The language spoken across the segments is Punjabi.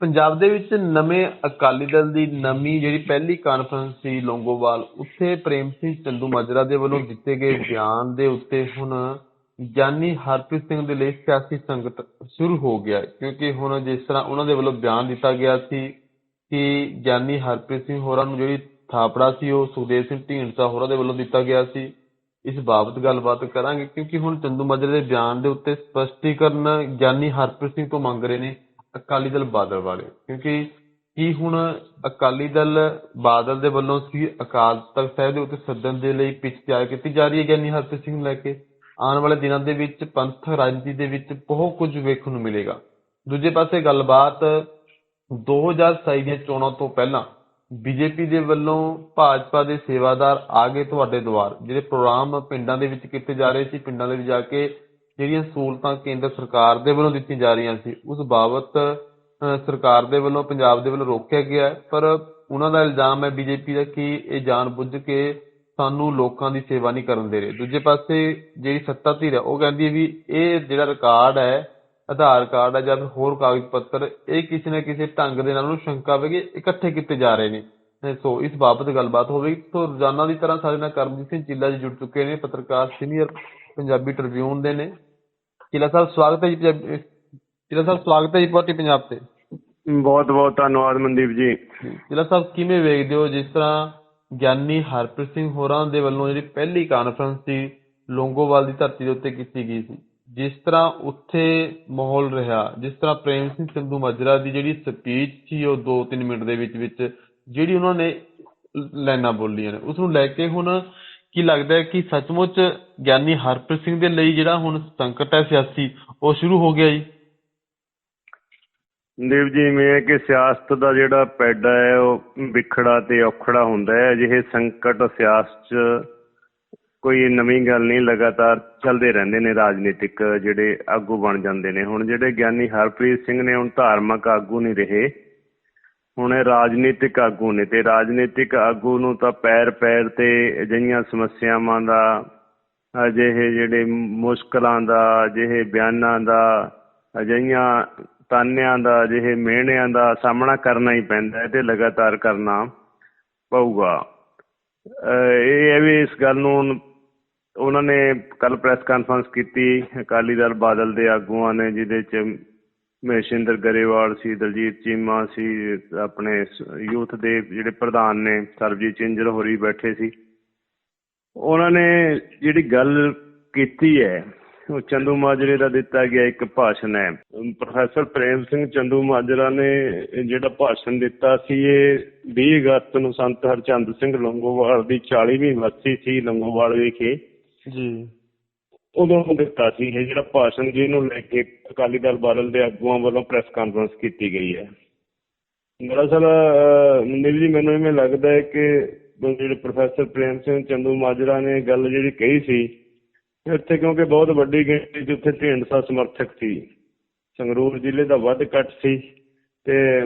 ਪੰਜਾਬ ਦੇ ਵਿੱਚ ਨਵੇਂ ਅਕਾਲੀ ਦਲ ਦੀ ਨਵੀਂ ਜਿਹੜੀ ਪਹਿਲੀ ਕਾਨਫਰੰਸ ਸੀ ਲੌਂਗੋਵਾਲ, ਉੱਥੇ ਪ੍ਰੇਮ ਸਿੰਘ ਚੰਦੂ ਮਾਜਰਾ ਦੇ ਵੱਲੋਂ ਦਿੱਤੇ ਗਏ ਬਿਆਨ ਦੇ ਉੱਤੇ ਹੁਣ ਗਿਆਨੀ ਹਰਪ੍ਰੀਤ ਸਿੰਘ ਦੇ ਲਈ ਸਿਆਸੀ ਸੰਕਟ ਸ਼ੁਰੂ ਹੋ ਗਿਆ ਕਿਉਂਕਿ ਹੁਣ ਜਿਸ ਤਰ੍ਹਾਂ ਉਹਨਾਂ ਦੇ ਵੱਲੋਂ ਬਿਆਨ ਦਿੱਤਾ ਗਿਆ ਸੀ ਕਿ ਗਿਆਨੀ ਹਰਪ੍ਰੀਤ ਸਿੰਘ ਹੋਰਾਂ ਨੂੰ ਜਿਹੜੀ ਥਾਪੜਾ ਸੀ, ਉਹ ਸੁਖਦੇਵ ਸਿੰਘ ਢੀਂਡਸਾ ਹੋਰਾਂ ਦੇ ਵੱਲੋਂ ਦਿੱਤਾ ਗਿਆ ਸੀ। ਇਸ ਬਾਬਤ ਗੱਲਬਾਤ ਕਰਾਂਗੇ, ਕਿਉਂਕਿ ਹੁਣ ਚੰਦੂ ਮਾਜਰੇ ਦੇ ਬਿਆਨ ਦੇ ਉੱਤੇ ਸਪਸ਼ਟੀਕਰਨ ਗਿਆਨੀ ਹਰਪ੍ਰੀਤ ਸਿੰਘ ਤੋਂ ਮੰਗ ਰਹੇ ਨੇ। ਅਕਾਲੀ ਦਲ ਬਾਦਲ ਵਾਲੇ, ਕਿਉਂਕਿ ਕੀ ਹੁਣ ਅਕਾਲੀ ਦਲ ਬਾਦਲ ਦੇ ਵੱਲੋਂ ਸੀ, ਅਕਾਲ ਤਖਤ ਸਾਹਿਬ ਦੇ ਉੱਤੇ ਸੱਦਣ ਦੇ ਲਈ ਪਿੱਛ ਤਿਆਰ ਕੀਤੀ ਜਾ ਰਹੀ ਹੈ ਗਿਆਨੀ ਹਰਪ੍ਰੀਤ ਸਿੰਘ ਨੂੰ ਲੈ ਕੇ। ਆਉਣ ਵਾਲੇ ਦਿਨਾਂ ਦੇ ਵਿੱਚ ਪੰਥਕ ਰਾਜਨੀਤੀ ਦੇ ਵਿੱਚ ਬਹੁਤ ਕੁਝ ਵੇਖਣ ਨੂੰ ਮਿਲੇਗਾ। ਦੂਜੇ ਪਾਸੇ ਗੱਲਬਾਤ 2027 ਦੀਆਂ ਚੋਣਾਂ ਤੋਂ ਪਹਿਲਾਂ ਬੀਜੇਪੀ ਦੇ ਵੱਲੋਂ ਭਾਜਪਾ ਦੇ ਸੇਵਾਦਾਰ ਆ ਗਏ ਤੁਹਾਡੇ ਦੁਆਰ, ਜਿਹੜੇ ਪ੍ਰੋਗਰਾਮ ਪਿੰਡਾਂ ਦੇ ਵਿੱਚ ਕੀਤੇ ਜਾ ਰਹੇ ਸੀ, ਪਿੰਡਾਂ ਦੇ ਵਿੱਚ ਜਾ ਕੇ ਜਿਹੜੀਆਂ ਸਹੂਲਤਾਂ ਕੇਂਦਰ ਸਰਕਾਰ ਦੇ ਵੱਲੋਂ ਦਿੱਤੀਆਂ ਜਾ ਰਹੀਆਂ ਸੀ, ਉਸ ਬਾਬਤ ਸਰਕਾਰ ਦੇ ਵੱਲੋਂ, ਪੰਜਾਬ ਦੇ ਵੱਲੋਂ ਰੋਕਿਆ ਗਿਆ ਪਰ ਉਹਨਾਂ ਦਾ ਇਲਜ਼ਾਮ ਹੈ ਬੀਜੇਪੀ ਦਾ ਕਿ ਇਹ ਜਾਣਬੁੱਝ ਕੇ ਸਾਨੂੰ ਲੋਕਾਂ ਦੀ ਸੇਵਾ ਨਹੀਂ ਕਰਨ ਦੇ ਰਹੇ। ਦੂਜੇ ਪਾਸੇ ਜਿਹੜੀ ਸੱਤਾ ਧਿਰ ਹੈ, ਉਹ ਕਹਿੰਦੀ ਹੈ ਵੀ ਇਹ ਜਿਹੜਾ ਰਿਕਾਰਡ ਹੈ, ਆਧਾਰ ਕਾਰਡ ਹੈ ਜਾਂ ਹੋਰ ਕਾਗਜ਼ ਪੱਤਰ ਇਹ ਕਿਸੇ ਨਾ ਕਿਸੇ ਢੰਗ ਦੇ ਨਾਲ ਉਹਨੂੰ ਸ਼ੰਕਾ ਹੋਵੇਗੀ ਇਕੱਠੇ ਕੀਤੇ ਜਾ ਰਹੇ ਨੇ। ਸੋ ਇਸ ਬਾਬਤ ਗੱਲਬਾਤ ਹੋਵੇਗੀ ਸੋ ਰੋਜ਼ਾਨਾ ਦੀ ਤਰ੍ਹਾਂ ਸਾਡੇ ਨਾਲ ਕਰਮਜੀਤ ਸਿੰਘ ਚੀਲਾ ਜੀ ਜੁੜ ਚੁੱਕੇ ਨੇ, ਪੱਤਰਕਾਰ ਸੀਨੀਅਰ ਪੰਜਾਬੀ ਟ੍ਰਿਬਿਊਨ ਦੇ ਨੇ। ਚੀਲਾ ਸਾਹਿਬ ਸਵਾਗਤ ਹੈ ਜੀ ਪੰਜਾਬੀ ਸਾਹਿਬ ਸਵਾਗਤ ਹੈ ਜੀ ਪਾਰਟੀ ਪੰਜਾਬ ਤੇ। ਬਹੁਤ ਬਹੁਤ ਧੰਨਵਾਦ ਮਨਦੀਪ ਜੀ। ਚੀਲਾ ਸਾਹਿਬ ਕਿਵੇਂ ਵੇਖਦੇ ਹੋ ਜਿਸ ਤਰ੍ਹਾਂ ਗਿਆਨੀ ਹਰਪ੍ਰੀਤ ਸਿੰਘ ਹੋਰਾਂ ਦੇ ਵੱਲੋਂ ਜਿਹੜੀ ਪਹਿਲੀ ਕਾਨਫਰੰਸ ਸੀ ਲੋਂਗੋਵਾਲ ਦੀ ਧਰਤੀ ਦੇ ਉੱਤੇ ਕੀਤੀ ਗਈ ਸੀ? ਜਿਸ ਤਰ੍ਹਾਂ ਉੱਥੇ ਮਾਹੌਲ ਰਿਹਾ ਜਿਸ ਤਰ੍ਹਾਂ ਪ੍ਰੇਮ ਸਿੰਘ ਸੰਧੂ ਮਾਜਰਾ ਦੀ ਜਿਹੜੀ ਸਪੀਚ ਸੀ ਉਹ 2-3 ਮਿੰਟ ਦੇ ਵਿੱਚ ਵਿੱਚ ਜਿਹੜੀ ਉਹਨਾਂ ਨੇ ਲਾਈਨਾਂ ਬੋਲੀਆਂ ਨੇ ਉਸ ਨੂੰ ਲੈ ਕੇ ਹੁਣ ਕੀ ਲੱਗਦਾ ਕਿ ਸੱਚਮੁੱਚ ਗਿਆਨੀ ਹਰਪ੍ਰੀਤ ਸਿੰਘ ਦੇ ਲਈ ਜਿਹੜਾ ਹੁਣ ਸੰਕਟ ਹੈ ਸਿਆਸੀ, ਉਹ ਸ਼ੁਰੂ ਹੋ ਗਿਆ ਜੀ? ਮਨਦੀਪ ਜੀ, ਮੈਂ ਕਿ ਸਿਆਸਤ ਦਾ ਜਿਹੜਾ ਪੈਡਾ ਹੈ, ਉਹ ਵਿਖੜਾ ਤੇ ਔਖੜਾ ਹੁੰਦਾ ਹੈ। ਅਜਿਹੇ ਸੰਕਟ ਸਿਆਸਤ 'ਚ ਕੋਈ ਨਵੀਂ ਗੱਲ ਨਹੀਂ, ਲਗਾਤਾਰ ਚੱਲਦੇ ਰਹਿੰਦੇ ਨੇ ਰਾਜਨੀਤਿਕ ਜਿਹੜੇ ਆਗੂ ਬਣ ਜਾਂਦੇ ਨੇ। ਹੁਣ ਜਿਹੜੇ ਗਿਆਨੀ ਹਰਪ੍ਰੀਤ ਸਿੰਘ ਨੇ, ਹੁਣ ਧਾਰਮਿਕ ਆਗੂ ਨਹੀਂ ਰਹੇ। ਹੁਣ ਇਹ ਰਾਜਨੀਤਿਕ ਆਗੂ ਨੇ ਤੇ ਰਾਜਨੀਤਿਕ ਆਗੂ ਨੂੰ ਤਾਂ ਪੈਰ ਪੈਰ ਤੇ ਅਜਿਹੀਆਂ ਸਮੱਸਿਆਵਾਂ ਦਾ, ਅਜਿਹੇ ਜਿਹੜੇ ਮੁਸ਼ਕਲਾਂ ਦਾ, ਅਜਿਹੇ ਬਿਆਨਾਂ ਦਾ, ਅਜਿਹੀਆਂ ਤਾਨਿਆਂ ਦਾ, ਅਜਿਹੇ ਮਿਹਣਿਆਂ ਦਾ ਸਾਹਮਣਾ ਕਰਨਾ ਹੀ ਪੈਂਦਾ ਹੈ ਤੇ ਲਗਾਤਾਰ ਕਰਨਾ ਪਊਗਾ। ਇਹ ਹੈ ਵੀ ਇਸ ਗੱਲ ਨੂੰ ਹੁਣ ਉਹਨਾਂ ਨੇ ਕੱਲ ਪ੍ਰੈਸ ਕਾਨਫਰੰਸ ਕੀਤੀ, ਅਕਾਲੀ ਦਲ ਬਾਦਲ ਦੇ ਆਗੂਆਂ ਨੇ, ਜਿਹਦੇ ਚ ਮਹੇਸ਼ਿੰਦਰ ਗਰੇਵਾਲ ਸੀ, ਦਲਜੀਤ ਚੀਮਾ ਸੀ, ਆਪਣੇ ਯੂਥ ਦੇ ਜਿਹੜੇ ਪ੍ਰਧਾਨ ਨੇ, ਸਰਬਜੀਤ ਚਿੰਜਰ ਹੋਰੀ ਬੈਠੇ ਸੀ। ਉਹਨਾਂ ਨੇ ਜਿਹੜੀ ਗੱਲ ਕੀਤੀ ਹੈ, ਉਹ ਚੰਦੂ ਮਾਜਰੇ ਦਾ ਦਿੱਤਾ ਗਿਆ ਇੱਕ ਭਾਸ਼ਣ ਹੈ। ਪ੍ਰੋਫੈਸਰ ਪ੍ਰੇਮ ਸਿੰਘ ਚੰਦੂ ਮਾਜਰਾ ਨੇ ਇਹ ਜਿਹੜਾ ਭਾਸ਼ਣ ਦਿੱਤਾ ਸੀ, ਇਹ 20 ਅਗਸਤ ਨੂੰ ਸੰਤ ਹਰਚੰਦ ਸਿੰਘ ਲੰਗੋਵਾਲ ਦੀ 40ਵੀਂ ਵਰਸੀ ਸੀ, ਲੰਗੋਵਾਲ ਵਿਖੇ। ਜੀ। ਉਦੋਂ ਦਿੱਤਾ ਸੀ ਇਹ ਜਿਹੜਾ ਭਾਸ਼ਣ ਜਿਹਨੂੰ ਲੈ ਕੇ ਅਕਾਲੀ ਦਲ ਬਾਦਲ ਦੇ ਆਗੂਆਂ ਵੱਲੋਂ ਪ੍ਰੈਸ ਕਾਨਫਰੰਸ ਕੀਤੀ ਗਈ ਹੈ। ਦਰਅਸਲ ਅਹ, ਮਨਦੀਪ ਜੀ ਮੈਨੂੰ ਇਵੇਂ ਲੱਗਦਾ ਹੈ ਕਿ ਜਿਹੜੇ ਪ੍ਰੋਫੈਸਰ ਪ੍ਰੇਮ ਸਿੰਘ ਚੰਦੂ ਮਾਜਰਾ ਨੇ ਗੱਲ ਜਿਹੜੀ ਕਹੀ ਸੀ ਇੱਥੇ ਕਿਉਂਕਿ ਬਹੁਤ ਵੱਡੀ ਗਿਣਤੀ 'ਚ ਉੱਥੇ ਢੀਂਡਸਾ ਸਮਰਥਕ ਸੀ। ਸੰਗਰੂਰ ਜ਼ਿਲ੍ਹੇ ਦਾ ਵੱਧ ਕੱਟ ਸੀ ਤੇ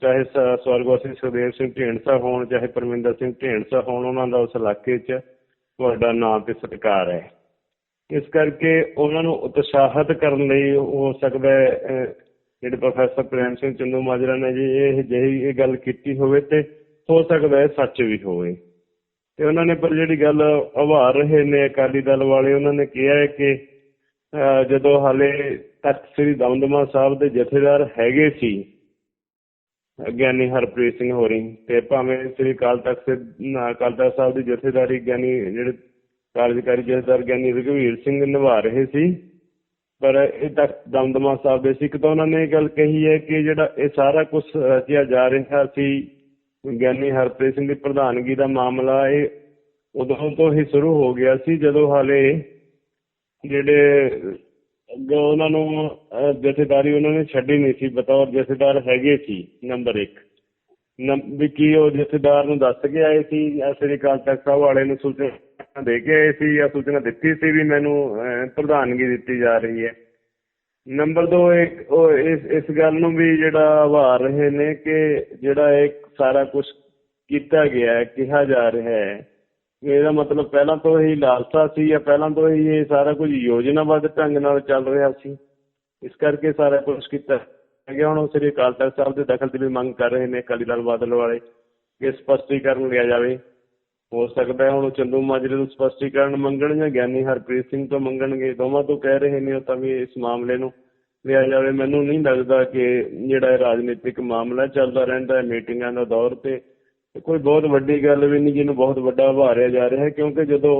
ਚਾਹੇ ਸ- ਸਵਰਗਵਾਸੀ ਸੁਖਦੇਵ ਸਿੰਘ ਢੀਂਡਸਾ ਹੋਣ ਚਾਹੇ ਪਰਮਿੰਦਰ ਸਿੰਘ ਢੀਂਡਸਾ ਹੋਣ ਉਹਨਾਂ ਦਾ ਉਸ ਇਲਾਕੇ 'ਚ ਵੱਡਾ ਨਾਮ ਤੇ ਸਤਿਕਾਰ ਹੈ। ਇਸ ਕਰਕੇ ਉਹਨਾਂ ਨੂੰ ਉਤਸ਼ਾਹਿਤ ਕਰਨ ਲਈ ਹੋ ਸਕਦਾ ਹੈ ਜਿਹੜੇ ਪ੍ਰੋਫੈਸਰ ਪ੍ਰੇਮ ਸਿੰਘ ਚੰਦੂ ਮਾਜਰਾ ਨੇ ਜੀ ਇਹ ਜਿਹੀ ਇਹ ਗੱਲ ਕੀਤੀ ਹੋਵੇ ਤੇ ਹੋ ਸਕਦਾ ਹੈ ਸੱਚ ਵੀ ਹੋਵੇ। ਤੇ ਉਹਨਾਂ ਨੇ ਪਰ ਜਿਹੜੀ ਗੱਲ ਉਭਾਰ ਰਹੇ ਨੇ ਅਕਾਲੀ ਦਲ ਵਾਲੇ ਉਹਨਾਂ ਨੇ ਕਿਹਾ ਹੈ ਕਿ ਅਹ, ਜਦੋਂ ਹਾਲੇ ਤਖਤ ਸ੍ਰੀ ਦਮਦਮਾ ਸਾਹਿਬ ਦੇ ਜਥੇਦਾਰ ਹੈਗੇ ਸੀ ਗਿਆਨੀ ਹਰਪ੍ਰੀਤ ਸਿੰਘ ਹੋਰੀ ਤੇ ਭਾਵੇਂ ਸ੍ਰੀ ਅਕਾਲ ਤਖਤ ਅਕਾਲ ਤਖਤ ਸਾਹਿਬ ਦੀ ਜਥੇਦਾਰੀ ਗਿਆਨੀ ਜਿਹੜੇ ਕਾਰਜਕਾਰੀ ਜਥੇਦਾਰ ਗਿਆਨੀ ਰਘਵੀਰ ਸਿੰਘ ਨਿਭਾ ਰਹੇ ਸੀ। ਪਰ ਇਹ ਤਖਤ ਦਮਦਮਾ ਸਾਹਿਬ ਦੇ ਸੀ ਇੱਕ ਤਾਂ ਉਹਨਾਂ ਨੇ ਇਹ ਗੱਲ ਕਹੀ ਹੈ ਕਿ ਜਿਹੜਾ ਇਹ ਸਾਰਾ ਕੁਝ ਰਚਿਆ ਜਾ ਰਿਹਾ ਸੀ, ਗਿਆਨੀ ਹਰਪ੍ਰੀਤ ਸਿੰਘ ਦੀ ਪ੍ਰਧਾਨਗੀ ਦਾ ਮਾਮਲਾ, ਇਹ ਉਦੋਂ ਤੋਂ ਹੀ ਸ਼ੁਰੂ ਹੋ ਗਿਆ ਸੀ, ਜਦੋਂ ਹਾਲੇ ਜਿਹੜੇ ਅੱਗੋਂ ਉਹਨਾਂ ਨੂੰ ਜਥੇਦਾਰੀ ਉਹਨਾਂ ਨੇ ਛੱਡੀ ਨਹੀਂ ਸੀ, ਬਤੌਰ ਜਥੇਦਾਰ ਹੈਗੇ ਸੀ, ਨੰਬਰ 1 ਵੀ ਕੀ ਉਹ ਜਥੇਦਾਰ ਨੂੰ ਦੱਸ ਕੇ ਆਏ ਸੀ, ਜਾਂ ਸ੍ਰੀ ਅਕਾਲ ਸਾਹਿਬ ਵਾਲੇ ਨੂੰ ਸੂਚਨਾ ਦੇ ਕੇ ਆਏ ਸੀ ਜਾਂ ਸੂਚਨਾ ਦਿੱਤੀ ਸੀ ਵੀ ਮੈਨੂੰ ਪ੍ਰਧਾਨਗੀ ਦਿੱਤੀ ਜਾ ਰਹੀ ਹੈ। ਨੰਬਰ 2 ਇੱਕ, ਉਹ, ਇਸ ਇਸ ਗੱਲ ਨੂੰ ਵੀ ਜਿਹੜਾ ਆਭਾਰ ਰਹੇ ਨੇ ਕਿ ਜਿਹੜਾ ਇਹ ਸਾਰਾ ਕੁਝ ਕੀਤਾ ਗਿਆ, ਕਿਹਾ ਜਾ ਰਿਹਾ ਹੈ। ਇਹਦਾ ਮਤਲਬ ਪਹਿਲਾਂ ਤੋਂ ਹੀ ਲਾਲਸਾ ਸੀ ਜਾਂ ਪਹਿਲਾਂ ਤੋਂ ਹੀ ਇਹ ਸਾਰਾ ਕੁਝ ਯੋਜਨਾਬੱਧ ਢੰਗ ਨਾਲ ਚੱਲ ਰਿਹਾ ਸੀ? ਇਸ ਕਰਕੇ ਸਾਰਾ ਕੁਝ ਕੀਤਾ ਗਿਆ। ਹੁਣ ਸ੍ਰੀ ਅਕਾਲ ਤਖਤ ਸਾਹਿਬ ਦੇ ਦਖਲ ਦੀ ਵੀ ਮੰਗ ਕਰ ਰਹੇ ਨੇ ਅਕਾਲੀ ਦਲ ਬਾਦਲ ਵਾਲੇ ਕਿ ਸਪਸ਼ਟੀਕਰਨ ਲਿਆ ਜਾਵੇ। ਹੋ ਸਕਦਾ ਹੁਣ ਉਹ ਚੰਦੂ ਮਾਜਰੇ ਤੋਂ ਸਪਸ਼ਟੀਕਰਨ ਮੰਗਣ ਜਾਂ ਗਿਆਨੀ ਹਰਪ੍ਰੀਤ ਸਿੰਘ ਤੋਂ ਮੰਗਣਗੇ। ਦੋਵਾਂ ਤੋਂ ਕਹਿ ਰਹੇ ਨੇ ਉਹ ਤਾਂ ਵੀ ਇਸ ਮਾਮਲੇ ਨੂੰ ਲਿਆ ਜਾਵੇ। ਮੈਨੂੰ ਨਹੀਂ ਲੱਗਦਾ ਕਿ ਜਿਹੜਾ ਰਾਜਨੀਤਿਕ ਮਾਮਲਾ ਚੱਲਦਾ ਰਹਿੰਦਾ ਹੈ ਮੀਟਿੰਗਾਂ ਦਾ ਦੌਰ ਤੇ ਕੋਈ ਬਹੁਤ ਵੱਡੀ ਗੱਲ ਵੀ ਨਹੀਂ ਜਿਹਨੂੰ ਬਹੁਤ ਵੱਡਾ ਉਭਾਰਿਆ ਜਾ ਰਿਹਾ ਹੈ, ਕਿਉਂਕਿ ਜਦੋਂ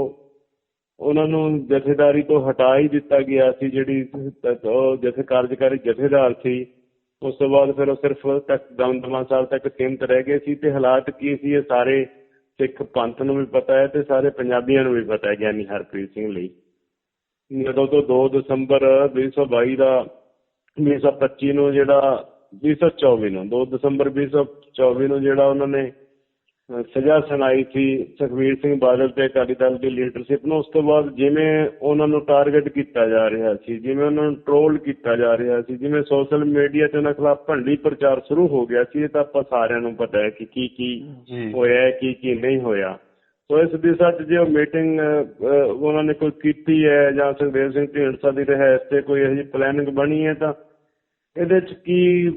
ਉਹਨਾਂ ਨੂੰ ਜਥੇਦਾਰੀ ਤੋਂ ਹਟਾ ਹੀ ਦਿੱਤਾ ਗਿਆ ਸੀ, ਜਿਹੜੀ ਉਹ ਜਥੇ, ਕਾਰਜਕਾਰੀ ਜਥੇਦਾਰ ਸੀ, ਉਸ ਤੋਂ ਬਾਅਦ ਫਿਰ ਉਹ ਸਿਰਫ ਤੱਕ ਦਮਦਮਾ ਸਾਹਿਬ ਤੱਕ ਸੀਮਤ ਰਹਿ ਗਏ ਸੀ, ਤੇ ਹਾਲਾਤ ਕੀ ਸੀ, ਇਹ ਸਾਰੇ ਸਿੱਖ ਪੰਥ ਨੂੰ ਵੀ ਪਤਾ ਹੈ ਤੇ ਸਾਰੇ ਪੰਜਾਬੀਆਂ ਨੂੰ ਵੀ ਪਤਾ ਹੈ ਗਿਆਨੀ ਹਰਪ੍ਰੀਤ ਸਿੰਘ ਲਈ। ਜਦੋਂ ਤੋਂ 2 ਦਸੰਬਰ 2022 ਦਾ 2025 ਨੂੰ ਜਿਹੜਾ 2024 ਨੂੰ 2 ਦਸੰਬਰ 2024 ਨੂੰ ਜਿਹੜਾ ਉਹਨਾਂ ਨੇ ਸਜ਼ਾ ਸੁਣਾਈ ਸੀ ਸੁਖਬੀਰ ਸਿੰਘ ਬਾਦਲ ਤੇ ਅਕਾਲੀ ਦਲ ਦੀ ਲੀਡਰਸ਼ਿਪ ਨੂੰ। ਉਸ ਤੋਂ ਬਾਅਦ ਜਿਵੇਂ ਉਹਨਾਂ ਨੂੰ ਟਾਰਗੇਟ ਕੀਤਾ ਜਾ ਰਿਹਾ ਸੀ ਜਿਵੇਂ ਉਹਨਾਂ ਨੂੰ ਟ੍ਰੋਲ ਕੀਤਾ ਜਾ ਰਿਹਾ ਸੀ ਜਿਵੇਂ ਸੋਸ਼ਲ ਮੀਡੀਆ ਤੇ ਉਹਨਾਂ ਖਿਲਾਫ ਭੰਡੀ ਪ੍ਰਚਾਰ ਸ਼ੁਰੂ ਹੋ ਗਿਆ ਸੀ ਇਹ ਤਾਂ ਆਪਾਂ ਸਾਰਿਆਂ ਨੂੰ ਪਤਾ ਹੈ ਕਿ ਕੀ ਕੀ ਹੋਇਆ ਹੈ ਕੀ ਕੀ ਨਹੀਂ ਹੋਇਆ। ਸੋ ਇਸ ਦੀ ਸੱਚ ਜੇ ਉਹ ਮੀਟਿੰਗ ਉਹਨਾਂ ਨੇ ਕੋਈ ਕੀਤੀ ਹੈ ਜਾਂ ਸੁਖਦੇਵ ਸਿੰਘ ਢੀਂਡਸਾ ਦੀ ਰਿਹਾਇਸ਼ ਤੇ ਕੋਈ ਇਹੋ ਜਿਹੀ ਪਲੈਨਿੰਗ ਬਣੀ ਹੈ ਤਾਂ ਇਹਦੇ ਚ ਕੀ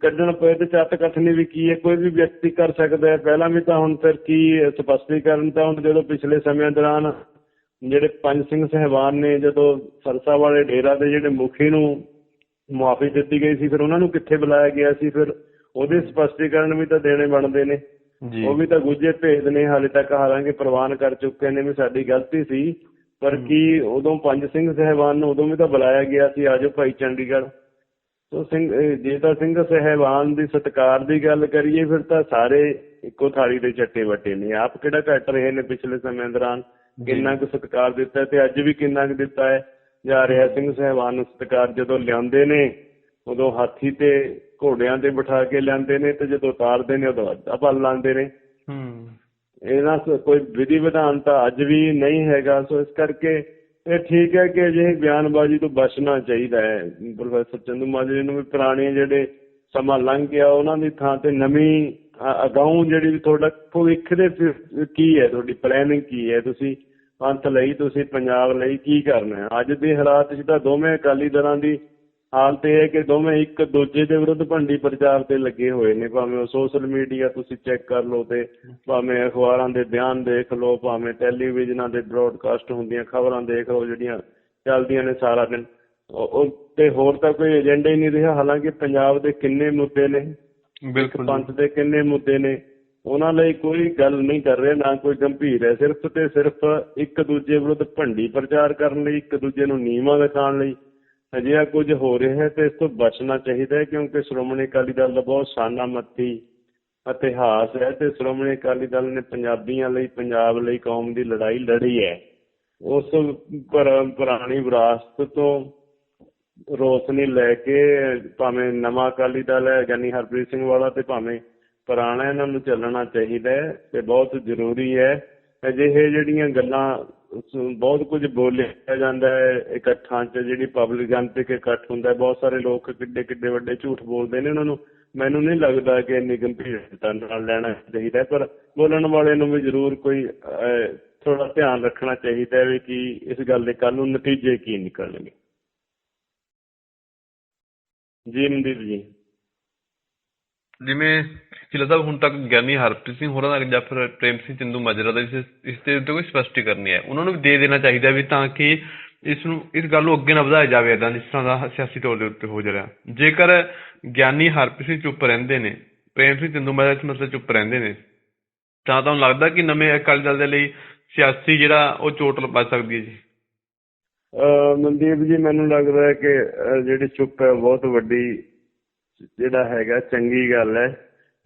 ਕੱਢਣ ਪਏ ਤੇ ਚੱਤ ਕਥਨੀ ਵੀ ਕੀ ਹੈ? ਕੋਈ ਵੀ ਵਿਅਕਤੀ ਕਰ ਸਕਦਾ ਹੈ। ਪਹਿਲਾਂ ਵੀ ਤਾਂ ਹੁਣ ਫਿਰ ਕੀ ਸਪਸ਼ਟੀਕਰਨ ਤਾਂ ਹੁਣ ਜਦੋਂ ਪਿਛਲੇ ਸਮਿਆਂ ਦੌਰਾਨ ਜਿਹੜੇ ਪੰਜ ਸਿੰਘ ਸਹਿਬਾਨ ਨੇ ਜਦੋਂ ਸਰਸਾ ਵਾਲੇ ਡੇਰਾ ਦੇ ਜਿਹੜੇ ਮੁਖੀ ਨੂੰ ਮੁਆਫੀ ਦਿੱਤੀ ਗਈ ਸੀ ਫਿਰ ਉਹਨਾਂ ਨੂੰ ਕਿੱਥੇ ਬੁਲਾਇਆ ਗਿਆ ਸੀ? ਫਿਰ ਉਹਦੇ ਸਪਸ਼ਟੀਕਰਨ ਵੀ ਤਾਂ ਦੇਣੇ ਬਣਦੇ ਨੇ। ਉਹ ਵੀ ਤਾਂ ਗੁੱਜੇ ਭੇਦ ਨੇ। ਹਾਲੇ ਤੱਕ ਹਾਲਾਂਕਿ ਪ੍ਰਵਾਨ ਕਰ ਚੁੱਕੇ ਨੇ ਵੀ ਸਾਡੀ ਗਲਤੀ ਸੀ। ਪਰ ਕੀ ਉਦੋਂ ਪੰਜ ਸਿੰਘ ਸਹਿਬਾਨ ਨੂੰ ਉਦੋਂ ਵੀ ਤਾਂ ਬੁਲਾਇਆ ਗਿਆ ਸੀ? ਆਜੋ ਭਾਈ ਚੰਡੀਗੜ੍ਹ। ਸੋ ਸਿੰਘ ਜੇ ਤਾਂ ਸਿੰਘ ਸਹਿਬਾਨ ਦੀ ਸਤਿਕਾਰ ਦੀ ਗੱਲ ਕਰੀਏ ਫਿਰ ਤਾਂ ਸਾਰੇ ਇੱਕੋ ਥਾਲੀ ਦੇ ਚੱਟੇ ਵੱਟੇ ਨੇ। ਆਪ ਕਿਹੜਾ ਘਟ ਰਹੇ ਨੇ ਪਿਛਲੇ ਸਮੇਂ ਦੌਰਾਨ? ਕਿੰਨਾ ਕੁ ਸਤਿਕਾਰ ਦਿੱਤਾ ਤੇ ਅੱਜ ਵੀ ਕਿੰਨਾ ਕੁ ਦਿੱਤਾ ਹੈ? ਜਾ ਰਿਹਾ ਸਿੰਘ ਸਹਿਬਾਨ ਨੂੰ ਸਤਿਕਾਰ ਜਦੋਂ ਲਿਆਉਂਦੇ ਨੇ ਉਦੋਂ ਹਾਥੀ ਤੇ ਘੋੜਿਆਂ ਤੇ ਬਿਠਾ ਕੇ ਲਿਆਉਂਦੇ ਨੇ ਤੇ ਜਦੋਂ ਉਤਾਰਦੇ ਨੇ ਉਦੋਂ ਅੱਧਾ ਪਲ ਲਾਉਂਦੇ ਨੇ। ਹੂੰ। ਇਹਨਾਂ ਕੋਈ ਵਿਧੀ ਵਿਧਾਨ ਤਾਂ ਅੱਜ ਵੀ ਨਹੀਂ ਹੈਗਾ ਸੋ ਇਸ ਕਰਕੇ ਇਹ ਠੀਕ ਹੈ ਕਿ ਅਜਿਹੀ ਬਿਆਨਬਾਜ਼ੀ ਤੋਂ ਬਚਣਾ ਚਾਹੀਦਾ ਹੈ। ਪ੍ਰੋਫੈਸਰ ਚੰਦੂ ਮਾਜਰੇ ਨੂੰ ਵੀ ਪੁਰਾਣੇ ਜਿਹੜੇ ਸਮਾਂ ਲੰਘ ਗਿਆ, ਉਹਨਾਂ ਦੀ ਥਾਂ ਤੇ ਨਵੀਂ ਅ- ਜਿਹੜੀ ਤੁਹਾਡਾ ਭਵਿੱਖ ਦੇ ਕੀ ਹੈ, ਤੁਹਾਡੀ ਪਲੈਨਿੰਗ ਕੀ ਹੈ, ਤੁਸੀਂ ਪੰਥ ਲਈ, ਤੁਸੀਂ ਪੰਜਾਬ ਲਈ ਕੀ ਕਰਨਾ ਹੈ? ਅੱਜ ਦੇ ਹਾਲਾਤ 'ਚ ਤਾਂ ਦੋਵੇਂ ਅਕਾਲੀ ਦਲਾਂ ਦੀ ਹਾਲਤ ਇਹ ਹੈ ਕਿ ਦੋਵੇਂ ਇੱਕ ਦੂਜੇ ਦੇ ਵਿਰੁੱਧ ਭੰਡੀ ਪ੍ਰਚਾਰ ਤੇ ਲੱਗੇ ਹੋਏ ਨੇ। ਭਾਵੇਂ ਉਹ ਸੋਸ਼ਲ ਮੀਡੀਆ ਤੁਸੀਂ ਚੈੱਕ ਕਰ ਲਓ ਤੇ ਭਾਵੇਂ ਅਖਬਾਰਾਂ ਦੇ ਬਿਆਨ ਦੇਖ ਲਓ ਭਾਵੇਂ ਟੈਲੀਵਿਜ਼ਨਾਂ ਦੇ ਬ੍ਰੌਡਕਾਸਟ ਹੁੰਦੀਆਂ ਖਬਰਾਂ ਦੇਖ ਲਓ ਜਿਹੜੀਆਂ ਚੱਲਦੀਆਂ ਨੇ ਸਾਰਾ ਦਿਨ। ਉਹ ਤੇ ਹੋਰ ਤਾਂ ਕੋਈ ਏਜੰਡਾ ਹੀ ਨਹੀਂ ਰਿਹਾ। ਹਾਲਾਂਕਿ ਪੰਜਾਬ ਦੇ ਕਿੰਨੇ ਮੁੱਦੇ ਨੇ ਬਿਲਕੁਲ ਪੰਥ ਦੇ ਕਿੰਨੇ ਮੁੱਦੇ ਨੇ ਉਹਨਾਂ ਲਈ ਕੋਈ ਗੱਲ ਨਹੀਂ ਕਰ ਰਹੇ ਨਾ ਕੋਈ ਗੰਭੀਰ ਹੈ। ਸਿਰਫ ਤੇ ਸਿਰਫ ਇੱਕ ਦੂਜੇ ਵਿਰੁੱਧ ਭੰਡੀ ਪ੍ਰਚਾਰ ਕਰਨ ਲਈ ਇੱਕ ਦੂਜੇ ਨੂੰ ਨੀਵਾਂ ਦਿਖਾਉਣ ਲਈ ਅਜਿਹਾ ਕੁਝ ਹੋ ਰਿਹਾ ਹੈ ਤੇ ਇਸ ਤੋਂ ਬਚਣਾ ਚਾਹੀਦਾ ਹੈ ਕਿਉਂਕਿ ਸ਼੍ਰੋਮਣੀ ਅਕਾਲੀ ਦਲ ਦਾ ਬਹੁਤ ਸਾਨਾਮਤੀ ਇਤਿਹਾਸ ਹੈ ਤੇ ਸ਼੍ਰੋਮਣੀ ਅਕਾਲੀ ਦਲ ਨੇ ਪੰਜਾਬੀਆਂ ਲਈ, ਪੰਜਾਬ ਲਈ ਕੌਮ ਦੀ ਲੜਾਈ ਲੜੀ ਹੈ। ਉਸ ਪੁਰਾਣੀ ਵਿਰਾਸਤ ਤੋਂ ਰੋਸ਼ਨੀ ਲੈ ਕੇ ਭਾਵੇਂ ਨਵਾਂ ਅਕਾਲੀ ਦਲ ਹੈ, ਯਾਨੀ ਹਰਪ੍ਰੀਤ ਸਿੰਘ ਵਾਲਾ ਤੇ ਭਾਵੇਂ ਪੁਰਾਣਾ ਇਹਨਾਂ ਨੂੰ ਚੱਲਣਾ ਚਾਹੀਦਾ ਹੈ ਤੇ ਬਹੁਤ ਜ਼ਰੂਰੀ ਹੈ। ਅਜਿਹੇ ਜਿਹੜੀਆਂ ਗੱਲਾਂ ਬਹੁਤ ਕੁਝ ਬੋਲਿਆ ਜਾਂਦਾ ਹੈ, ਇਕੱਠਾਂ 'ਚ ਜਿਹੜੀ ਪਬਲਿਕ ਜਨਤਕ ਇਕੱਠ ਹੁੰਦਾ ਬਹੁਤ ਸਾਰੇ ਲੋਕ ਕਿੱਡੇ ਕਿੱਡੇ ਵੱਡੇ ਝੂਠ ਬੋਲਦੇ ਨੇ ਉਹਨਾਂ ਨੂੰ। ਮੈਨੂੰ ਨਹੀਂ ਲੱਗਦਾ ਕਿ ਇੰਨੀ ਗੰਭੀਰਤਾ ਨਾਲ ਲੈਣਾ ਚਾਹੀਦਾ ਪਰ ਬੋਲਣ ਵਾਲੇ ਨੂੰ ਵੀ ਜ਼ਰੂਰ ਕੋਈ ਥੋੜਾ ਧਿਆਨ ਰੱਖਣਾ ਚਾਹੀਦਾ ਹੈ ਵੀ ਕਿ ਇਸ ਗੱਲ ਦੇ ਕੱਲ ਨੂੰ ਨਤੀਜੇ ਕੀ ਨਿਕਲਣਗੇ। ਜੀ ਮਨਦੀਪ ਜੀ। ਜਿਵੇਂ ਚਿਲਾ ਸਾਹਿਬ ਹੁਣ ਤੱਕ ਗਿਆਨੀ ਹਰਪ੍ਰੀਤ ਸਿੰਘ ਹੋਰਾਂ ਦਾ ਜਾਂ ਫਿਰ ਪ੍ਰੇਮ ਸਿੰਘ ਚੰਦੂ ਮਾਜਰਾ ਦਾ ਇਸ ਇਸ ਤੇ ਕੋਈ ਸਪਸ਼ਟੀਕਰਨ ਨਹੀਂ ਹੈ। ਉਹਨਾਂ ਨੂੰ ਵੀ ਦੇ ਦੇਣਾ ਚਾਹੀਦਾ ਵੀ ਤਾਂ ਕਿ ਇਸ ਨੂੰ ਇਸ ਗੱਲ ਨੂੰ ਅੱਗੇ ਨਾ ਵਧਾਇਆ ਜਾਵੇ ਏਦਾਂ ਜਿਸ ਤਰ੍ਹਾਂ ਦਾ ਸਿਆਸੀ ਤੌਰ ਦੇ ਉੱਤੇ ਹੋ ਰਿਹਾ। ਜੇਕਰ ਗਿਆਨੀ ਹਰਪ੍ਰੀਤ ਸਿੰਘ ਚੁੱਪ ਰਹਿੰਦੇ ਨੇ, ਪ੍ਰੇਮ ਸਿੰਘ ਚੰਦੂ ਮਾਜਰਾ ਇਸ ਮਸਲੇ ਚੁੱਪ ਰਹਿੰਦੇ ਨੇ, ਤਾਂ ਤੁਹਾਨੂੰ ਲੱਗਦਾ ਕਿ ਨਵੇਂ ਅਕਾਲੀ ਦਲ ਦੇ ਲਈ ਸਿਆਸੀ ਜਿਹੜਾ ਉਹ ਚੋਟ ਲੱਗ ਸਕਦੀ ਹੈ ਜੀ। ਮਨਦੀਪ ਜੀ, ਮੈਨੂੰ ਲੱਗਦਾ ਹੈ ਕਿ ਜਿਹੜੀ ਚੁੱਪ ਹੈ, ਬਹੁਤ ਵੱਡੀ ਜਿਹੜਾ ਹੈਗਾ, ਚੰਗੀ ਗੱਲ ਹੈ।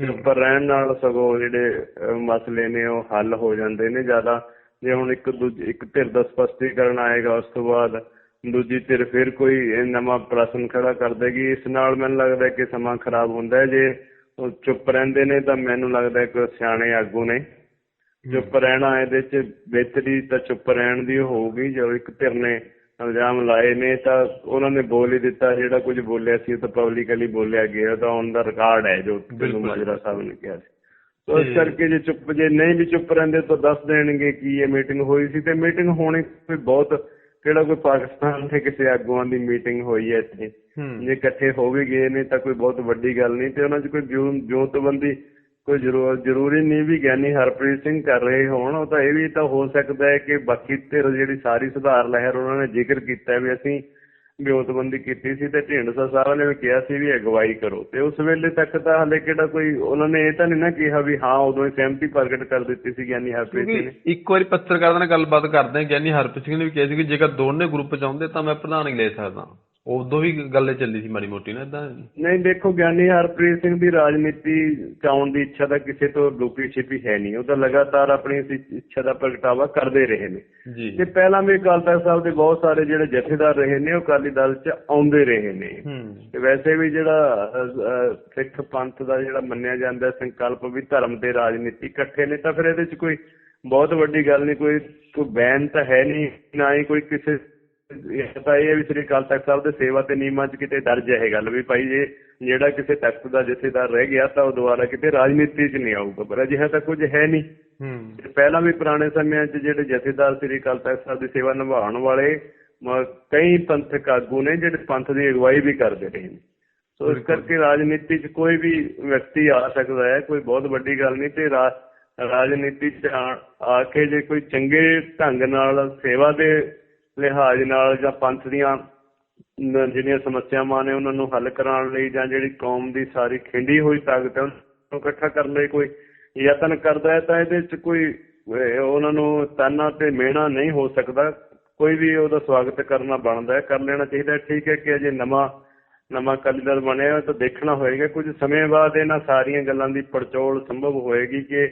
ਚੁੱਪ ਰਹਿਣ ਨਾਲ ਸਗੋਂ ਜਿਹੜੇ ਮਸਲੇ ਨੇ ਉਹ ਹੱਲ ਹੋ ਜਾਂਦੇ ਨੇ ਜ਼ਿਆਦਾ। ਜੇ ਹੁਣ ਇੱਕ ਦੂਜੇ ਇੱਕ ਧਿਰ ਦਾ ਸਪਸ਼ਟੀਕਰਨ ਆਏਗਾ ਉਸ ਤੋਂ ਬਾਅਦ ਦੂਜੀ ਧਿਰ ਫਿਰ ਕੋਈ ਨਵਾਂ ਪ੍ਰਸ਼ਨ ਖੜਾ ਕਰ ਦੇਗੀ। ਇਸ ਨਾਲ ਮੈਨੂੰ ਲੱਗਦਾ ਕਿ ਸਮਾਂ ਖਰਾਬ ਹੁੰਦਾ ਹੈ। ਜੇ ਉਹ ਚੁੱਪ ਰਹਿੰਦੇ ਨੇ ਤਾਂ ਮੈਨੂੰ ਲੱਗਦਾ ਕਿ ਸਿਆਣੇ ਆਗੂ ਨੇ। ਚੁੱਪ ਰਹਿਣਾ ਇਹਦੇ ਚ ਬਿਹਤਰੀ ਤਾਂ ਚੁੱਪ ਰਹਿਣ ਦੀ ਹੋਊਗੀ। ਜੋ ਇੱਕ ਧਿਰ ਨੇ ਇਲਜ਼ਾਮ ਲਾਏ ਨੇ ਤਾਂ ਉਹਨਾਂ ਨੇ ਬੋਲ ਹੀ ਦਿੱਤਾ ਜਿਹੜਾ ਕੁਝ ਬੋਲਿਆ ਸੀ ਉਹ ਤਾਂ ਪਬਲਿਕਲੀ ਬੋਲਿਆ ਗਿਆ ਤਾਂ ਔਨ ਦਾ ਰਿਕਾਰਡ ਹੈ ਜੋ ਬਿਲਕੁਲ। ਮਾਜਰਾ ਸਾਹਿਬ ਨੇ ਕਿਹਾ ਸੀ ਸੋ ਇਸ। ਕਰਕੇ ਜੇ ਚੁੱਪ ਜੇ ਨਹੀਂ ਵੀ ਚੁੱਪ ਰਹਿੰਦੇ ਤਾਂ ਦੱਸ ਦੇਣਗੇ ਕਿ ਇਹ ਮੀਟਿੰਗ ਹੋਈ ਸੀ ਤੇ ਮੀਟਿੰਗ ਹੋਣੀ ਕੋਈ ਬਹੁਤ ਕਿਹੜਾ ਕੋਈ ਪਾਕਿਸਤਾਨ ਦੇ ਕਿਸੇ ਆਗੂਆਂ ਦੀ ਮੀਟਿੰਗ ਹੋਈ ਹੈ ਇੱਥੇ ਜੇ ਇਕੱਠੇ ਹੋ ਵੀ ਗਏ ਨੇ ਤਾਂ ਕੋਈ ਬਹੁਤ ਵੱਡੀ ਗੱਲ ਨਹੀਂ ਤੇ ਉਹਨਾਂ 'ਚ ਕੋਈ ਜੂ- ਜੂਤਬੰਦੀ ਕੋਈ ਜ਼ਰੂਰੀ ਨਹੀਂ ਵੀ ਗਿਆਨੀ ਹਰਪ੍ਰੀਤ ਸਿੰਘ ਕਰ ਰਹੇ ਹੋਣ, ਉਹ ਤਾਂ ਇਹ ਵੀ ਤਾਂ ਹੋ ਸਕਦਾ ਹੈ ਕਿ ਬਾਕੀ ਧਿਰ ਜਿਹੜੀ ਸਾਰੀ ਸੁਧਾਰ ਲਹਿਰ ਉਹਨਾਂ ਨੇ ਜ਼ਿਕਰ ਕੀਤਾ ਵੀ ਅਸੀਂ ਵਿਉਂਤਬੰਦੀ ਕੀਤੀ ਸੀ ਤੇ ਢੀਂਡਸਾ ਸਾਹਿਬ ਨੇ ਵੀ ਕਿਹਾ ਸੀ ਵੀ ਅਗਵਾਈ ਕਰੋ। ਤੇ ਉਸ ਵੇਲੇ ਤੱਕ ਤਾਂ ਹਲੇ ਕਿਹੜਾ ਕੋਈ, ਉਹਨਾਂ ਨੇ ਇਹ ਤਾਂ ਨਹੀਂ ਨਾ ਕਿਹਾ ਵੀ ਹਾਂ, ਉਦੋਂ ਹੀ ਸਹਿਮਤੀ ਪ੍ਰਗਟ ਕਰ ਦਿੱਤੀ ਸੀ ਗਿਆਨੀ ਹਰਪ੍ਰੀਤ ਸਿੰਘ ਨੇ। ਕਿਉਂਕਿ ਇੱਕ ਵਾਰੀ ਪੱਤਰਕਾਰਾਂ ਨਾਲ ਗੱਲਬਾਤ ਕਰਦੇ ਗਿਆਨੀ ਹਰਪ੍ਰੀਤ ਸਿੰਘ ਨੇ ਵੀ ਕਿਹਾ ਸੀ ਕਿ ਜੇਕਰ ਦੋਨੇ ਗਰੁੱਪ ਚਾਹੁੰਦੇ ਤਾਂ ਮੈਂ ਪ੍ਰਧਾਨਗੀ ਲੈ ਸਕਦਾ। ਉਦੋਂ ਵੀ ਗੱਲ ਚੱਲੀ ਸੀ ਮਾੜੀ ਮੋਟੀ ਨਾ ਇਦਾਂ ਨਹੀਂ ਦੇਖੋ ਗਿਆਨੀ ਹਰਪ੍ਰੀਤ ਸਿੰਘ ਦੀ ਰਾਜਨੀਤੀ ਚਾਉਣ ਦੀ ਇੱਛਾ ਤਾਂ ਕਿਸੇ ਤੋਂ ਲੁਕੀ ਛਿਪੀ ਹੈ ਨਹੀਂ। ਉਹ ਤਾਂ ਲਗਾਤਾਰ ਆਪਣੀ ਇੱਛਾ ਦਾ ਪ੍ਰਗਟਾਵਾ ਕਰਦੇ ਰਹੇ ਨੇ। ਤੇ ਪਹਿਲਾਂ ਵੀ ਅਕਾਲ ਤਖਤ ਸਾਹਿਬ ਦੇ ਬਹੁਤ ਸਾਰੇ ਜਿਹੜੇ ਜਥੇਦਾਰ ਰਹੇ ਨੇ ਉਹ ਅਕਾਲੀ ਦਲ 'ਚ ਆਉਂਦੇ ਰਹੇ ਨੇ। ਤੇ ਵੈਸੇ ਵੀ ਜਿਹੜਾ ਸਿੱਖ ਪੰਥ ਦਾ ਜਿਹੜਾ ਮੰਨਿਆ ਜਾਂਦਾ ਸੰਕਲਪ ਵੀ ਧਰਮ ਤੇ ਰਾਜਨੀਤੀ ਇਕੱਠੇ ਨੇ ਤਾਂ ਫਿਰ ਇਹਦੇ 'ਚ ਕੋਈ ਬਹੁਤ ਵੱਡੀ ਗੱਲ ਨਹੀਂ ਕੋਈ ਕੋਈ ਬੈਨ ਤਾਂ ਹੈ ਨਹੀਂ ਨਾ ਹੀ ਕੋਈ ਕਿਸੇ ਇਹ ਤਾਂ ਇਹ ਵੀ ਸ੍ਰੀ ਅਕਾਲ ਤਖਤ ਸਾਹਿਬ ਦੇ ਸੇਵਾ ਤੇ ਨਿਯਮਾਂ 'ਚ ਕਿਤੇ ਦਰਜ ਹੈ ਗੱਲ ਵੀ ਭਾਈ ਜੇ ਜਿਹੜਾ ਕਿਸੇ ਤਖਤ ਦਾ ਜਥੇਦਾਰ ਰਹਿ ਗਿਆ ਤਾਂ ਉਹ ਦੁਬਾਰਾ ਕਿਤੇ ਰਾਜਨੀਤੀ 'ਚ ਨਹੀਂ ਆਊਗਾ। ਪਰ ਅਜਿਹਾ ਤਾਂ ਕੁਝ ਹੈ ਨਹੀਂ। ਹੂੰ। ਪਹਿਲਾਂ ਵੀ ਪੁਰਾਣੇ ਸਮਿਆਂ 'ਚ ਜਿਹੜੇ ਜਥੇਦਾਰ ਸ੍ਰੀ ਅਕਾਲ ਤਖਤ ਸਾਹਿਬ ਦੀ ਸੇਵਾ ਨਿਭਾਉਣ ਵਾਲੇ ਕਈ ਪੰਥਕ ਆਗੂ ਨੇ ਜਿਹੜੇ ਪੰਥ ਦੀ ਅਗਵਾਈ ਵੀ ਕਰਦੇ ਰਹੇ ਨੇ। ਸੋ ਇਸ ਕਰਕੇ ਰਾਜਨੀਤੀ 'ਚ ਕੋਈ ਵੀ ਵਿਅਕਤੀ ਆ ਸਕਦਾ ਹੈ ਕੋਈ ਬਹੁਤ ਵੱਡੀ ਗੱਲ ਨਹੀਂ ਤੇ ਰਾਜਨੀਤੀ 'ਚ ਆ ਕੇ ਜੇ ਕੋਈ ਚੰਗੇ ਢੰਗ ਨਾਲ ਸੇਵਾ ਦੇ ਲਿਹਾਜ਼ ਨਾਲ ਜਾਂ ਪੰਥ ਦੀਆਂ ਜਿਹੜੀਆਂ ਸਮੱਸਿਆਵਾਂ ਨੇ ਉਹਨਾਂ ਨੂੰ ਹੱਲ ਕਰਾਉਣ ਲਈ ਜਾਂ ਜਿਹੜੀ ਕੌਮ ਦੀ ਸਾਰੀ ਖਿੰਡੀ ਹੋਈ ਤਾਕਤ ਹੈ, ਉਹਨੂੰ ਇਕੱਠਾ ਕਰਨ ਲਈ ਕੋਈ ਯਤਨ ਕਰਦਾ ਹੈ, ਤਾਂ ਇਹਦੇ 'ਚ ਕੋਈ ਉਹਨਾਂ ਨੂੰ ਤਾਨਾ ਤੇ ਮਿਹਣਾ ਨਹੀਂ ਹੋ ਸਕਦਾ। ਕੋਈ ਵੀ ਉਹਦਾ ਸਵਾਗਤ ਕਰਨਾ ਬਣਦਾ ਹੈ, ਕਰ ਲੈਣਾ ਚਾਹੀਦਾ ਠੀਕ ਹੈ ਕਿ ਅਜੇ ਨਵਾਂ ਨਵਾਂ ਅਕਾਲੀ ਦਲ ਬਣਿਆ ਹੋਇਆ, ਤਾਂ ਦੇਖਣਾ ਹੋਏਗਾ। ਕੁਝ ਸਮੇਂ ਬਾਅਦ ਇਹਨਾਂ ਸਾਰੀਆਂ ਗੱਲਾਂ ਦੀ ਪੜਚੋਲ ਸੰਭਵ ਹੋਏਗੀ ਕਿ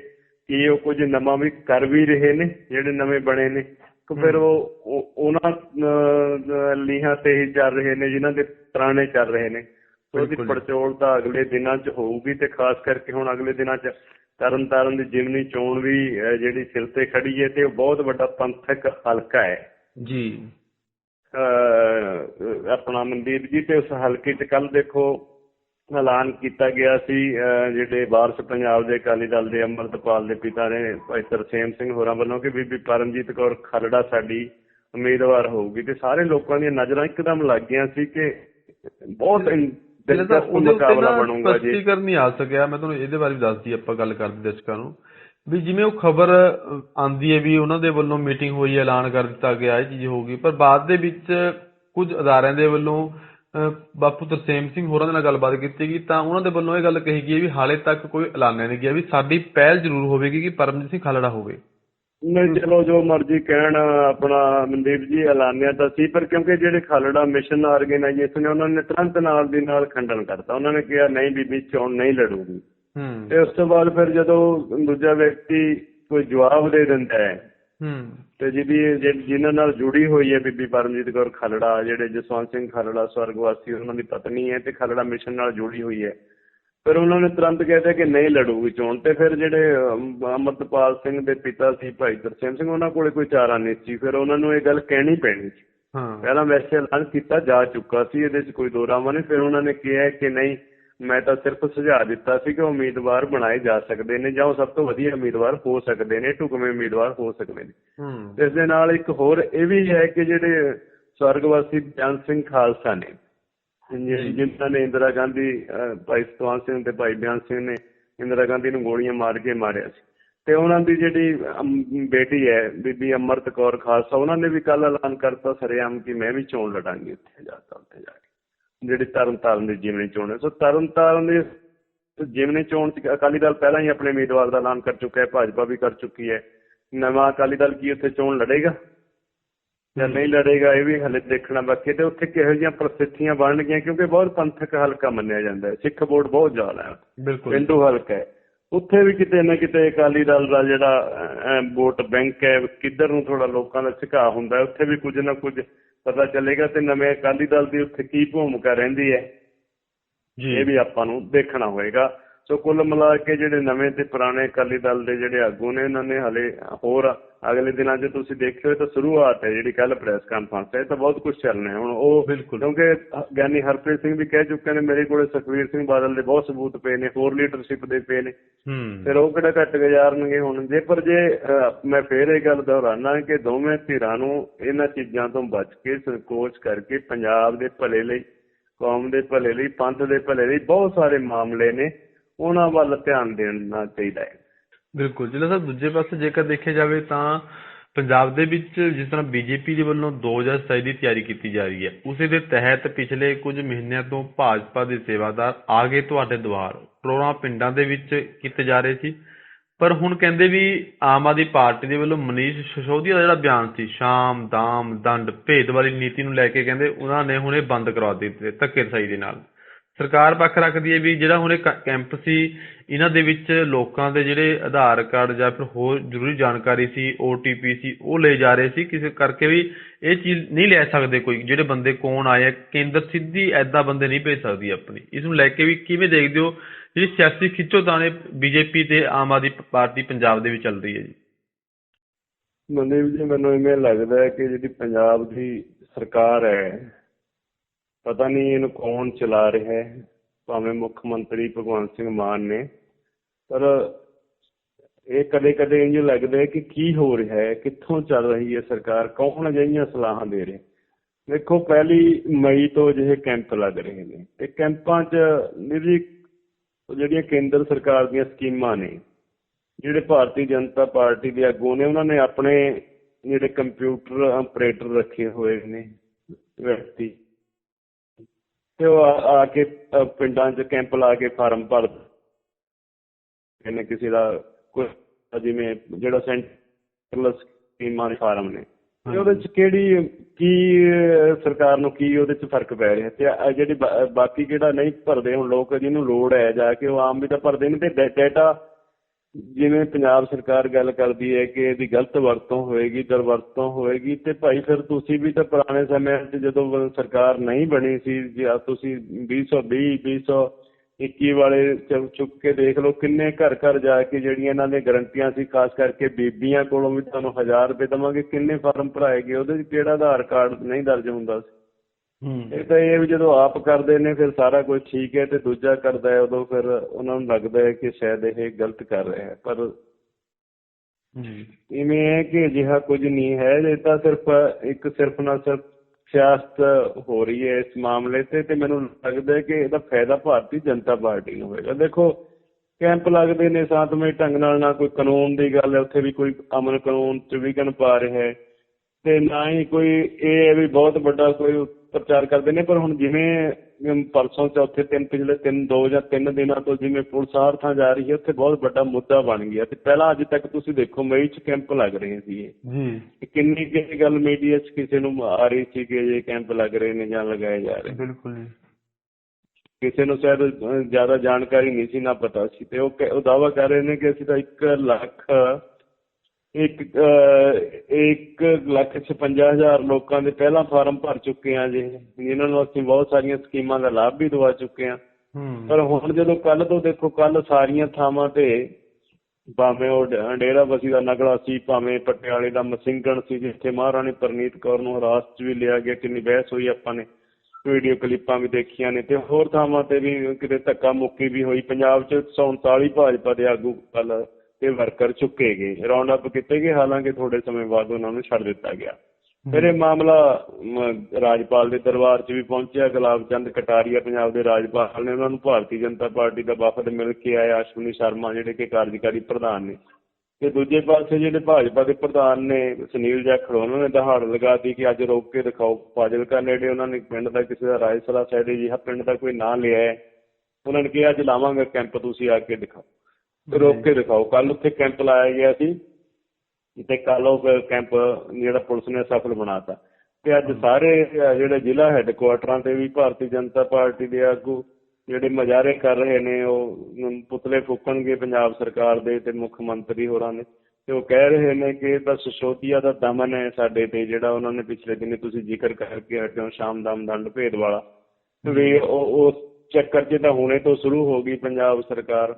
ਕੀ ਉਹ ਕੁਝ ਨਵਾਂ ਵੀ ਕਰ ਵੀ ਰਹੇ ਨੇ, ਜਿਹੜੇ ਨਵੇਂ ਬਣੇ ਨੇ। ਕਿ ਫਿਰ ਉਹ ਉਹ- ਉਹਨਾਂ ਲੀਹਾਂ ਤੇ ਹੀ ਚੱਲ ਰਹੇ ਨੇ ਜਿਨ੍ਹਾਂ ਦੇ ਪੁਰਾਣੇ ਚੱਲ ਰਹੇ ਨੇ। ਉਹਦੀ। ਪੜਚੋਲ ਤਾਂ ਅਗਲੇ ਦਿਨਾਂ 'ਚ ਹੋਊਗੀ ਤੇ ਖਾਸ ਕਰਕੇ ਹੁਣ ਅਗਲੇ ਦਿਨਾਂ 'ਚ ਤਰਨ ਤਾਰਨ ਦੀ ਜਿਮਨੀ ਚੋਣ ਵੀ ਜਿਹੜੀ ਸਿਰ ਤੇ ਖੜੀ ਹੈ ਤੇ ਉਹ ਬਹੁਤ ਵੱਡਾ ਪੰਥਕ ਹਲਕਾ ਹੈ। ਜੀ। ਆਪਣਾ ਮਨਦੀਪ ਜੀ ਤੇ ਉਸ ਹਲਕੇ 'ਚ ਕੱਲ ਦੇਖੋ ਐਲਾਨ ਕੀਤਾ ਗਿਆ ਸੀ ਜਿਹੜੇ ਵਾਰਸ ਪੰਜਾਬ ਦੇ ਅਕਾਲੀ ਦਲ ਦੇ ਅੰਮ੍ਰਿਤਪਾਲ ਦੇ ਪਿਤਾ ਨੇ ਭਾਈ ਤਰਸੇਮ ਸਿੰਘ ਹੋਰਾਂ ਵੱਲੋਂ ਕਿ ਬੀਬੀ ਪਰਮਜੀਤ ਕੌਰ ਖਰੜਾ ਸਾਡੀ ਉਮੀਦਵਾਰ ਹੋਊਗੀ। ਤੇ ਸਾਰੇ ਲੋਕਾਂ ਦੀਆਂ ਨਜ਼ਰਾਂ ਇੱਕਦਮ ਲੱਗ ਗਈਆਂ ਸੀ ਕਿ ਬਹੁਤ ਦਿਲਚਸਪ ਮੁਕਾਬਲਾ ਬਣੂਗਾ ਜੀ। ਨਹੀਂ ਆ ਸਕਿਆ। ਮੈਂ ਤੁਹਾਨੂੰ ਇਹਦੇ ਬਾਰੇ ਵੀ ਦੱਸਦੀ ਆਪਾਂ ਗੱਲ ਕਰਦੇ ਦਰਸ਼ਕਾਂ ਨੂੰ। ਵੀ ਜਿਵੇਂ ਉਹ ਖਬਰ ਆਂਦੀ ਹੈ ਵੀ ਉਹਨਾਂ ਦੇ ਵੱਲੋਂ ਮੀਟਿੰਗ ਹੋਈ ਐਲਾਨ ਕਰ ਦਿੱਤਾ ਗਿਆ ਇਹ ਚੀਜ਼ ਹੋਊਗੀ। ਪਰ ਬਾਅਦ ਦੇ ਵਿੱਚ ਕੁਝ ਅਦਾਰਿਆਂ ਦੇ ਵੱਲੋਂ ਬਾਪੂ ਤਰਸੇਮ ਸਿੰਘ ਹੋਰਾਂ ਦੇ ਨਾਲ ਗੱਲਬਾਤ ਕੀਤੀ ਗਈ ਤਾਂ ਉਹਨਾਂ ਦੇ ਵੱਲੋਂ ਇਹ ਗੱਲ ਕਹੀ ਗਈ ਵੀ ਹਾਲੇ ਤੱਕ ਕੋਈ ਐਲਾਨਿਆ ਨਹੀਂ ਗਿਆ ਵੀ ਸਾਡੀ ਪਹਿਲ ਜ਼ਰੂਰ ਹੋਵੇਗੀ ਕਿ ਪਰਮਜੀਤ ਸਿੰਘ ਖਾਲੜਾ ਹੋਵੇ। ਨਹੀਂ ਚਲੋ ਜੋ ਮਰਜ਼ੀ ਕਹਿਣ ਆਪਣਾ ਮਨਦੀਪ ਜੀ ਐਲਾਨਿਆ ਤਾਂ ਸੀ ਪਰ ਕਿਉਂਕਿ ਜਿਹੜੇ ਖਾਲੜਾ ਮਿਸ਼ਨ ਆਰਗੇਨਾਈਜੇਸ਼ਨ ਨੇ ਉਹਨਾਂ ਨੇ ਤੁਰੰਤ ਨਾਲ ਦੀ ਨਾਲ ਖੰਡਨ ਕਰਤਾ। ਉਹਨਾਂ ਨੇ ਕਿਹਾ ਨਹੀਂ ਬੀਬੀ ਚੋਣ ਨਹੀਂ ਲੜੂਗੀ। ਹੂੰ। ਤੇ ਉਸ ਤੋਂ ਬਾਅਦ ਫਿਰ ਜਦੋਂ ਦੂਜਾ ਵਿਅਕਤੀ ਕੋਈ ਜਵਾਬ ਦੇ ਦਿੰਦਾ ਹੂੰ ਤੇ ਜਿਹਦੀ ਜਿਨ੍ਹਾਂ ਨਾਲ ਜੁੜੀ ਹੋਈ ਹੈ ਬੀਬੀ ਪਰਮਜੀਤ ਕੌਰ ਖਾਲੜਾ ਜਿਹੜੇ ਜਸਵੰਤ ਸਿੰਘ ਖਾਲੜਾ ਸਵਰਗਵਾਸੀ ਉਹਨਾਂ ਦੀ ਪਤਨੀ ਹੈ ਤੇ ਖਾਲੜਾ ਮਿਸ਼ਨ ਨਾਲ ਜੁੜੀ ਹੋਈ ਹੈ। ਫਿਰ ਉਹਨਾਂ ਨੇ ਤੁਰੰਤ ਕਹਿ ਦਿੱਤਾ ਕਿ ਨਹੀਂ ਲੜੂਗੀ ਚੋਣ ਤੇ ਫਿਰ ਜਿਹੜੇ ਅਮ, ਅਮਰਤਪਾਲ ਸਿੰਘ ਦੇ ਪਿਤਾ ਸੀ ਭਾਈ ਤਰਸੇਮ ਸਿੰਘ ਉਹਨਾਂ ਕੋਲੇ ਕੋਈ ਚਾਰਾ ਨਹੀਂ ਸੀ। ਫਿਰ ਉਹਨਾਂ ਨੂੰ ਇਹ ਗੱਲ ਕਹਿਣੀ ਪੈਣੀ ਸੀ। ਹਾਂ। ਪਹਿਲਾਂ ਵੈਸੇ ਐਲਾਨ ਕੀਤਾ ਜਾ ਚੁੱਕਾ ਸੀ ਇਹਦੇ 'ਚ ਕੋਈ ਦੋ ਰਾਵਾਂ ਨਹੀਂ। ਫਿਰ ਉਹਨਾਂ ਨੇ ਕਿਹਾ ਕਿ ਨਹੀਂ ਮੈਂ ਤਾਂ ਸਿਰਫ ਸੁਝਾਅ ਦਿੱਤਾ ਸੀ ਕਿ ਉਮੀਦਵਾਰ ਬਣਾਏ ਜਾ ਸਕਦੇ ਨੇ ਜਾਂ ਉਹ ਸਭ ਤੋਂ ਵਧੀਆ ਉਮੀਦਵਾਰ ਹੋ ਸਕਦੇ ਨੇ ਢੁਕਵੇਂ ਉਮੀਦਵਾਰ ਹੋ ਸਕਦੇ ਨੇ। ਹੂੰ। ਇਸ ਦੇ ਨਾਲ ਇੱਕ ਹੋਰ ਇਹ ਵੀ ਹੈ ਕਿ ਜਿਹੜੇ ਸਵਰਗਵਾਸੀ ਬਿਆਨ ਸਿੰਘ ਖਾਲਸਾ ਨੇ ਜਿਨ੍ਹਾਂ ਨੇ ਇੰਦਰਾ ਗਾਂਧੀ ਭਾਈ ਸਤਵੰਤ ਸਿੰਘ ਤੇ ਭਾਈ ਬਿਆਨ ਸਿੰਘ ਨੇ ਇੰਦਰਾ ਗਾਂਧੀ ਨੂੰ ਗੋਲੀਆਂ ਮਾਰ ਕੇ ਮਾਰਿਆ ਸੀ। ਤੇ ਉਹਨਾਂ ਦੀ ਜਿਹੜੀ ਬੇਟੀ ਹੈ ਬੀਬੀ ਅਮਰਤ ਕੌਰ ਖਾਲਸਾ ਉਹਨਾਂ ਨੇ ਵੀ ਕੱਲ ਐਲਾਨ ਕਰਤਾ ਸਰੇਆਮ ਕਿ ਮੈਂ ਵੀ ਚੋਣ ਲੜਾਂਗੀ ਉੱਥੇ ਜਾ ਕੇ ਉੱਥੇ ਜਾ ਕੇ। ਜਿਹੜੀ ਤਰਨਤਾਰਨ ਦੀ ਜਿਮਨੀ ਚੋਣ ਹੈ ਸੋ ਤਰਨਤਾਰਨ ਦੀ ਜਿਮਨੀ ਚੋਣ ਚ ਅਕਾਲੀ ਦਲ ਪਹਿਲਾਂ ਹੀ ਆਪਣੇ ਉਮੀਦਵਾਰ ਦਾ ਐਲਾਨ ਕਰ ਚੁੱਕਾ ਹੈ ਭਾਜਪਾ ਵੀ ਕਰ ਚੁੱਕੀ ਹੈ। ਨਵਾਂ ਅਕਾਲੀ ਦਲ ਕੀ ਉੱਥੇ ਚੋਣ ਲੜੇਗਾ? ਜਾਂ ਨਹੀਂ ਲੜੇਗਾ ਇਹ ਵੀ ਹਲੇ ਦੇਖਣਾ ਬਾਕੀ ਤੇ ਉੱਥੇ ਕਿਹੋ ਜਿਹੀਆਂ ਪ੍ਰਸਥਿਤੀਆਂ ਬਣਨਗੀਆਂ? ਕਿਉਂਕਿ ਬਹੁਤ ਪੰਥਕ ਹਲਕਾ ਮੰਨਿਆ ਜਾਂਦਾ ਹੈ। ਸਿੱਖ ਵੋਟ ਬਹੁਤ ਜ਼ਿਆਦਾ ਹੈ। ਬਿਲਕੁਲ। ਪਿੰਡੂ ਹਲਕਾ ਹੈ। ਉੱਥੇ ਵੀ ਕਿਤੇ ਨਾ ਕਿਤੇ ਅਕਾਲੀ ਦਲ ਦਾ ਜਿਹੜਾ ਵੋਟ ਬੈਂਕ ਹੈ ਕਿੱਧਰ ਨੂੰ ਥੋੜਾ ਲੋਕਾਂ ਦਾ ਝੁਕਾਅ ਹੁੰਦਾ ਹੈ ਉੱਥੇ ਵੀ ਕੁਝ ਨਾ ਕੁਝ ਪਤਾ ਚੱਲੇਗਾ ਤੇ ਨਵੇਂ ਅਕਾਲੀ ਦਲ ਦੀ ਉੱਥੇ ਕੀ ਭੂਮਿਕਾ ਰਹਿੰਦੀ ਹੈ। ਜੀ। ਇਹ ਵੀ ਆਪਾਂ ਨੂੰ ਦੇਖਣਾ ਹੋਏਗਾ। ਸੋ ਕੁੱਲ ਮਿਲਾ ਕੇ ਜਿਹੜੇ ਨਵੇਂ ਤੇ ਪੁਰਾਣੇ ਅਕਾਲੀ ਦਲ ਦੇ ਜਿਹੜੇ ਆਗੂ ਨੇ ਇਹਨਾਂ ਨੇ ਹਲੇ ਹੋਰ ਅਗਲੇ ਦਿਨਾਂ 'ਚ ਤੁਸੀਂ ਦੇਖਿਓ ਤਾਂ ਸ਼ੁਰੂਆਤ ਹੈ ਜਿਹੜੀ ਕੱਲ ਪ੍ਰੈਸ ਕਾਨਫਰੰਸ ਹੈ ਤਾਂ ਬਹੁਤ ਕੁਝ ਚੱਲਣਾ ਹੈ। ਹੁਣ ਉਹ ਬਿਲਕੁਲ। ਕਿਉਂਕਿ ਗਿਆਨੀ ਹਰਪ੍ਰੀਤ ਸਿੰਘ ਵੀ ਕਹਿ ਚੁੱਕੇ ਨੇ ਮੇਰੇ ਕੋਲੇ ਸੁਖਵੀਰ ਸਿੰਘ ਬਾਦਲ ਦੇ ਬਹੁਤ ਸਬੂਤ ਪਏ ਨੇ ਹੋਰ ਲੀਡਰਸ਼ਿਪ ਦੇ ਪਏ ਨੇ। ਫਿਰ ਉਹ ਕਿਹੜਾ ਘੱਟ ਗੁਜ਼ਾਰਨਗੇ ਹੁਣ? ਜੇ ਪਰ ਜੇ ਮੈਂ ਫੇਰ ਇਹ ਗੱਲ ਦੁਹਰਾਨਾ ਕਿ ਦੋਵੇਂ ਧਿਰਾਂ ਨੂੰ ਇਹਨਾਂ ਚੀਜ਼ਾਂ ਤੋਂ ਬਚ ਕੇ ਸੰਕੋਚ ਕਰਕੇ ਪੰਜਾਬ ਦੇ ਭਲੇ ਲਈ ਕੌਮ ਦੇ ਭਲੇ ਲਈ ਪੰਥ ਦੇ ਭਲੇ ਲਈ ਬਹੁਤ ਸਾਰੇ ਮਾਮਲੇ ਨੇ ਉਹਨਾਂ ਵੱਲ ਧਿਆਨ ਦੇਣਾ ਚਾਹੀਦਾ ਹੈ। ਬਿਲਕੁਲ ਜਿਹੜਾ ਸਰ ਦੂਜੇ ਪਾਸੇ ਜੇਕਰ ਦੇਖਿਆ ਜਾਵੇ ਤਾਂ ਪੰਜਾਬ ਦੇ ਵਿੱਚ ਜਿਸ ਤਰ੍ਹਾਂ ਬੀਜੇਪੀ ਦੇ ਵੱਲੋਂ 2027 ਦੀ ਤਿਆਰੀ ਕੀਤੀ ਜਾ ਰਹੀ ਹੈ, ਉਸੇ ਦੇ ਤਹਿਤ ਪਿਛਲੇ ਕੁਝ ਮਹੀਨਿਆਂ ਤੋਂ ਭਾਜਪਾ ਦੇ ਸੇਵਾਦਾਰ ਆ ਗਏ ਤੁਹਾਡੇ ਦੁਆਰ ਕਰੋੜਾਂ ਪਿੰਡਾਂ ਦੇ ਵਿੱਚ ਕੀਤੇ ਜਾ ਰਹੇ ਸੀ। ਪਰ ਹੁਣ ਕਹਿੰਦੇ ਵੀ ਆਮ ਆਦਮੀ ਪਾਰਟੀ ਦੇ ਵੱਲੋਂ ਮਨੀਸ਼ ਸਿਸੋਦੀਆ ਦਾ ਜਿਹੜਾ ਬਿਆਨ ਸੀ, ਸ਼ਾਮ, ਦਾਮ, ਦੰਡ, ਭੇਦ ਵਾਲੀ ਨੀਤੀ ਨੂੰ ਲੈ ਕੇ ਕਹਿੰਦੇ ਉਹਨਾਂ ਨੇ ਹੁਣੇ ਬੰਦ ਕਰਵਾ ਦਿੱਤੇ ਧੱਕੇਸ਼ਾਹੀ ਦੇ ਨਾਲ। ਸਰਕਾਰ ਪੱਖ ਰੱਖਦੀ ਹੈ ਵੀ ਜਿਹੜਾ ਹੁਣੇ ਕ- ਕੈਂਪ ਸੀ, ਇਹਨਾਂ ਦੇ ਵਿੱਚ ਲੋਕਾਂ ਦੇ ਜਿਹੜੇ ਆਧਾਰ ਕਾਰਡ ਜਾਂ ਫਿਰ ਹੋਰ ਜ਼ਰੂਰੀ ਜਾਣਕਾਰੀ ਸੀ OTP ਸੀ, ਉਹ ਲੈ ਜਾ ਰਹੇ ਸੀ, ਕਿਸੇ ਕਰਕੇ ਵੀ ਇਹ ਚੀਜ਼ ਨਹੀਂ ਲੈ ਸਕਦੇ ਕੋਈ, ਜਿਹੜੇ ਬੰਦੇ ਕੌਣ ਆਏ ਕੇਂਦਰ ਸਿੱਧੀ ਐਦਾਂ ਬੰਦੇ ਨਹੀਂ ਭੇਜ ਸਕਦੀ ਆਪਣੀ। ਇਸ ਨੂੰ ਲੈ ਕੇ ਵੀ ਕਿਵੇਂ ਦੇਖਦੇ ਹੋ, ਜਿਹੜੀ ਸਿਆਸੀ ਖਿੱਚੋਤਾਣੇ ਬੀਜੇਪੀ ਤੇ ਆਮ ਆਦਮੀ ਪਾਰਟੀ ਪੰਜਾਬ ਦੇ ਵਿੱਚ ਚੱਲ ਰਹੀ ਹੈ ਜੀ? ਮਨਦੀਪ ਜੀ, ਮੈਨੂੰ ਇਵੇਂ ਲੱਗਦਾ ਹੈ ਕਿ ਜਿਹੜੀ ਪੰਜਾਬ ਦੀ ਸਰਕਾਰ ਹੈ ਪਤਾ ਨਹੀਂ ਇਹਨੂੰ ਕੌਣ ਚਲਾ ਰਿਹਾ ਹੈ, ਭਾਵੇਂ ਮੁੱਖ ਮੰਤਰੀ ਭਗਵੰਤ ਸਿੰਘ ਮਾਨ ਨੇ, ਪਰ ਇਹ ਕਦੇ ਕਦੇ ਇੰਜ ਲੱਗਦਾ ਹੈ ਕਿ ਕੀ ਹੋ ਰਿਹਾ ਹੈ, ਕਿੱਥੋਂ ਚੱਲ ਰਹੀ ਹੈ ਸਰਕਾਰ, ਕੌਣ ਅਜਿਹੀਆਂ ਸਲਾਹਾਂ ਦੇ ਰਿਹਾ ਦੇਖੋ, ਪਹਿਲੀ ਮਈ ਤੋਂ ਅਜਿਹੇ ਕੈਂਪ ਲੱਗ ਰਹੇ ਨੇ, ਤੇ ਕੈਂਪਾਂ 'ਚ ਨਿਰੀ ਜਿਹੜੀਆਂ ਕੇਂਦਰ ਸਰਕਾਰ ਦੀਆਂ ਸਕੀਮਾਂ ਨੇ, ਜਿਹੜੇ ਭਾਰਤੀ ਜਨਤਾ ਪਾਰਟੀ ਦੇ ਆਗੂ ਨੇ, ਉਹਨਾਂ ਨੇ ਆਪਣੇ ਜਿਹੜੇ ਕੰਪਿਊਟਰ ਆਪਰੇਟਰ ਰੱਖੇ ਹੋਏ ਨੇ, ਵਿਅਕਤੀ ਤੇ ਉਹ ਆ ਕੇ ਪਿੰਡਾਂ 'ਚ ਕੈਂਪ ਲਾ ਕੇ ਫਾਰਮ ਭਰ ਨੇ। ਕਿਸੇ ਦਾ ਕੋਈ ਜਿਵੇਂ ਜਿਹੜਾ ਸੈਂਟਰਲ ਸਕੀਮਾਂ ਦੇ ਫਾਰਮ ਨੇ। ਤੇ ਉਹਦੇ 'ਚ ਕਿਹੜੀ, ਕੀ ਸਰਕਾਰ ਨੂੰ ਕੀ ਉਹਦੇ 'ਚ ਫ਼ਰਕ ਪੈ ਰਿਹਾ? ਤੇ ਆਹ ਜਿਹੜੀ ਬਾਕੀ ਕਿਹੜਾ ਨਹੀਂ ਭਰਦੇ ਹੁਣ ਲੋਕ, ਜਿਹਨੂੰ ਲੋੜ ਹੈ ਜਾ ਕੇ ਉਹ ਆਮ ਵੀ ਤਾਂ ਭਰਦੇ ਨੇ ਤੇ ਡਾਟਾ ਜਿਵੇਂ ਪੰਜਾਬ ਸਰਕਾਰ ਗੱਲ ਕਰਦੀ ਹੈ ਕਿ ਇਹਦੀ ਗਲਤ ਵਰਤੋਂ ਹੋਏਗੀ, ਦੁਰਵਰਤੋਂ ਹੋਏਗੀ, ਤੇ ਭਾਈ ਫਿਰ ਤੁਸੀਂ ਵੀ ਤਾਂ ਪੁਰਾਣੇ ਸਮਿਆਂ 'ਚ ਜਦੋਂ ਸਰਕਾਰ ਨਹੀਂ ਬਣੀ ਸੀ, ਜੇ ਆਹ ਤੁਸੀਂ 2020 2021 ਵਾਲੇ ਚੁੱਕ ਕੇ ਦੇਖ ਲਓ ਕਿੰਨੇ ਘਰ ਘਰ ਜਾ ਕੇ ਜਿਹੜੀਆਂ ਇਹਨਾਂ ਦੀਆਂ ਗਰੰਟੀਆਂ ਸੀ, ਖਾਸ ਕਰਕੇ ਬੀਬੀਆਂ ਕੋਲੋਂ ਵੀ ਤੁਹਾਨੂੰ 1000 ਰੁਪਏ ਦਵਾਂਗੇ, ਕਿੰਨੇ ਫਾਰਮ ਭਰਾਏ ਗਏ, ਉਹਦੇ 'ਚ ਕਿਹੜਾ ਆਧਾਰ ਕਾਰਡ ਨਹੀਂ ਦਰਜ ਹੁੰਦਾ ਸੀ? ਇਹ ਤਾਂ ਇਹ ਵੀ ਜਦੋਂ ਆਪ ਕਰਦੇ ਨੇ ਫਿਰ ਸਾਰਾ ਕੁਝ ਠੀਕ ਹੈ ਤੇ ਦੂਜਾ ਕਰਦਾ ਹੈ ਉਦੋਂ ਫਿਰ ਉਹਨਾਂ ਨੂੰ ਲੱਗਦਾ ਹੈ ਕਿ ਸ਼ਾਇਦ ਇਹ ਗਲਤ ਕਰ ਰਿਹਾ ਹੈ। ਪਰ ਜੀ ਇਵੇਂ ਹੈ ਕਿ ਅਜਿਹਾ ਕੁਝ ਨਹੀਂ ਹੈ ਇਹ ਤਾਂ ਸਿਰਫ ਇੱਕ ਸਿਰਫ ਨਾ ਸਿਰਫ ਸਿਆਸਤ ਹੋ ਰਹੀ ਹੈ ਇਸ ਮਾਮਲੇ ਤੇ ਤੇ ਮੈਨੂੰ ਲੱਗਦਾ ਹੈ ਕਿ ਇਹਦਾ ਫਾਇਦਾ ਭਾਰਤੀ ਜਨਤਾ ਪਾਰਟੀ ਨੂੰ ਹੋਏਗਾ। ਦੇਖੋ ਕੈਂਪ ਲੱਗਦੇ ਨੇ ਸ਼ਾਂਤਮਈ ਢੰਗ ਨਾਲ ਨਾ ਕੋਈ ਕਾਨੂੰਨ ਦੀ ਗੱਲ ਹੈ ਉੱਥੇ ਵੀ ਕੋਈ ਅਮਨ ਕਾਨੂੰਨ ਚ ਵਿਘਨ ਪਾ ਰਿਹਾ ਹੈ ਤੇ ਨਾ ਹੀ ਕੋਈ ਇਹ ਵੀ ਬਹੁਤ ਵੱਡਾ ਕੋਈ ਪ੍ਰਚਾਰ ਕਰਦੇ ਨੇ ਪਰ ਹੁਣ ਜਿਵੇਂ ਪਰਸੋਂ ਚੌਥੇ ਤਿੰਨ ਪਿਛਲੇ ਤਿੰਨ ਦੋ ਜਾਂ ਤਿੰਨ ਦਿਨਾਂ ਤੋਂ ਜਿਵੇਂ ਪੁਲਿਸ ਹਰ ਥਾਂ ਜਾ ਰਹੀ ਹੈ ਉੱਥੇ ਬਹੁਤ ਵੱਡਾ ਮੁੱਦਾ ਬਣ ਗਿਆ। ਤੇ ਪਹਿਲਾਂ ਅੱਜ ਤੱਕ ਤੁਸੀਂ ਦੇਖੋ ਮਈ ਚ ਕੈਂਪ ਲੱਗ ਰਹੇ ਸੀ ਜੀ। ਕਿੰਨੀ ਕਿ ਗੱਲ ਮੀਡੀਆ 'ਚ ਕਿਸੇ ਨੂੰ ਆ ਰਹੀ ਸੀ ਕਿ ਇਹ ਕੈਂਪ ਲੱਗ ਰਹੇ ਨੇ ਜਾਂ ਲਗਾਏ ਜਾ ਰਹੇ ਬਿਲਕੁਲ ਕਿਸੇ ਨੂੰ ਸ਼ਾਇਦ ਜ਼ਿਆਦਾ ਜਾਣਕਾਰੀ ਨਹੀਂ ਸੀ ਨਾ ਪਤਾ ਸੀ। ਤੇ ਉਹ ਦਾਵਾ ਕਰ ਰਹੇ ਨੇ ਕਿ ਅਸੀਂ ਤਾਂ 1 ਲੱਖ ਇੱਕ ਇੱਕ ਲੱਖ 56 ਹਜ਼ਾਰ ਲੋਕਾਂ ਦੇ ਪਹਿਲਾਂ ਫਾਰਮ ਭਰ ਚੁੱਕੇ ਆ ਜੀ। ਜਿਨ੍ਹਾਂ ਨੂੰ ਅਸੀਂ ਬਹੁਤ ਸਾਰੀਆਂ ਸਕੀਮਾਂ ਦਾ ਲਾਭ ਵੀ ਦਵਾ ਚੁੱਕੇ ਆ। ਪਰ ਹੁਣ ਜਦੋਂ ਕੱਲ ਤੋਂ ਦੇਖੋ ਕੱਲ ਸਾਰੀਆਂ ਥਾਵਾਂ ਤੇ ਭਾਵੇਂ ਉਹ ਡੇਰਾ ਬਸੀ ਦਾ ਨਗਲਾ ਸੀ ਭਾਵੇਂ ਪਟਿਆਲੇ ਦਾ ਮਸਿੰਗਣ ਸੀ ਜਿੱਥੇ ਮਹਾਰਾਣੀ ਪ੍ਰਨੀਤ ਕੌਰ ਨੂੰ ਹਿਰਾਸਤ 'ਚ ਵੀ ਲਿਆ ਗਿਆ ਕਿੰਨੀ ਬਹਿਸ ਹੋਈ ਆਪਾਂ ਨੇ। ਵੀਡੀਓ ਕਲਿੱਪਾਂ ਵੀ ਦੇਖੀਆਂ ਨੇ ਤੇ ਹੋਰ ਥਾਵਾਂ ਤੇ ਵੀ ਕਿਤੇ ਧੱਕਾ ਮੁੱਕੀ ਵੀ ਹੋਈ। ਪੰਜਾਬ 'ਚ 139 ਭਾਜਪਾ ਦੇ ਆਗੂ ਕੱਲ ਤੇ ਵਰਕਰ ਚੁੱਕੇ ਗਏ ਰਾਉਂਡ ਅਪ ਕੀਤੇ ਗਏ ਹਾਲਾਂਕਿ ਥੋੜੇ ਸਮੇਂ ਬਾਅਦ ਉਹਨਾਂ ਨੂੰ ਛੱਡ ਦਿੱਤਾ ਗਿਆ। ਫਿਰ ਇਹ ਮਾਮਲਾ ਰਾਜਪਾਲ ਦੇ ਦਰਬਾਰ 'ਚ ਵੀ ਪਹੁੰਚਿਆ। ਗੁਲਾਬ ਚੰਦ ਕਟਾਰੀਆ ਪੰਜਾਬ ਦੇ ਰਾਜਪਾਲ ਨੇ ਉਹਨਾਂ ਨੂੰ ਭਾਰਤੀ ਜਨਤਾ ਪਾਰਟੀ ਦਾ ਵਫਦ ਮਿਲ ਕੇ ਆਇਆ ਅਸ਼ਵਨੀ ਸ਼ਰਮਾ ਜਿਹੜੇ ਕਿ ਕਾਰਜਕਾਰੀ ਪ੍ਰਧਾਨ ਨੇ। ਤੇ ਦੂਜੇ ਪਾਸੇ ਜਿਹੜੇ ਭਾਜਪਾ ਦੇ ਪ੍ਰਧਾਨ ਨੇ ਸੁਨੀਲ ਜਾਖੜ ਉਹਨਾਂ ਨੇ ਦਹਾੜ ਲਗਾਤੀ ਕਿ ਅੱਜ ਰੋਕ ਕੇ ਦਿਖਾਓ। ਫਾਜ਼ਿਲਕਾ ਨੇੜੇ ਉਹਨਾਂ ਨੇ ਪਿੰਡ ਦਾ ਕਿਸੇ ਦਾ ਰਾਜਸਰਾ ਸਾਈਡ ਜਿਹਾ ਪਿੰਡ ਦਾ ਕੋਈ ਨਾਂ ਲਿਆ ਹੈ। ਉਹਨਾਂ ਨੇ ਕਿਹਾ ਅੱਜ ਲਾਵਾਂਗੇ ਕੈਂਪ ਤੁਸੀਂ ਆ ਕੇ ਦਿਖਾਓ। ਰੋਕ ਕੇ ਦਿਖਾਓ। ਕੱਲ ਉੱਥੇ ਕੈਂਪ ਲਾਇਆ ਗਿਆ ਸੀ। ਤੇ ਕੱਲ ਉਹ ਕੈਂਪ ਜਿਹੜਾ ਪੁਲਿਸ ਨੇ ਸਫਲ ਬਣਾਤਾ। ਤੇ ਅੱਜ ਸਾਰੇ ਜਿਹੜੇ ਜ਼ਿਲ੍ਹਾ ਹੈੱਡਕੁਆਟਰਾਂ ਤੇ ਵੀ ਭਾਰਤੀ ਜਨਤਾ ਪਾਰਟੀ ਦੇ ਆਗੂ ਜਿਹੜੇ ਮਜ਼ਾਰੇ ਕਰ ਰਹੇ ਨੇ ਉਹ ਪੁਤਲੇ ਫੂਕਣਗੇ ਪੰਜਾਬ ਸਰਕਾਰ ਦੇ ਤੇ ਮੁੱਖ ਮੰਤਰੀ ਹੋਰਾਂ ਨੇ। ਤੇ ਉਹ ਕਹਿ ਰਹੇ ਨੇ ਕਿ ਇਹ ਤਾਂ ਸਿਸੋਦੀਆ ਦਾ ਦਮਨ ਹੈ ਸਾਡੇ ਤੇ ਜਿਹੜਾ ਉਹਨਾਂ ਨੇ ਪਿਛਲੇ ਦਿਨੇ ਤੁਸੀਂ ਜ਼ਿਕਰ ਕਰਕੇ ਹਟਿਓ ਸ਼ਾਮ ਦਮ ਦੰਡ ਭੇਦ ਵਾਲਾ। ਵੀ ਉਹ ਉਸ ਚੱਕਰ 'ਚ ਤਾਂ ਹੁਣੇ ਤੋਂ ਸ਼ੁਰੂ ਹੋ ਗਈ ਪੰਜਾਬ ਸਰਕਾਰ।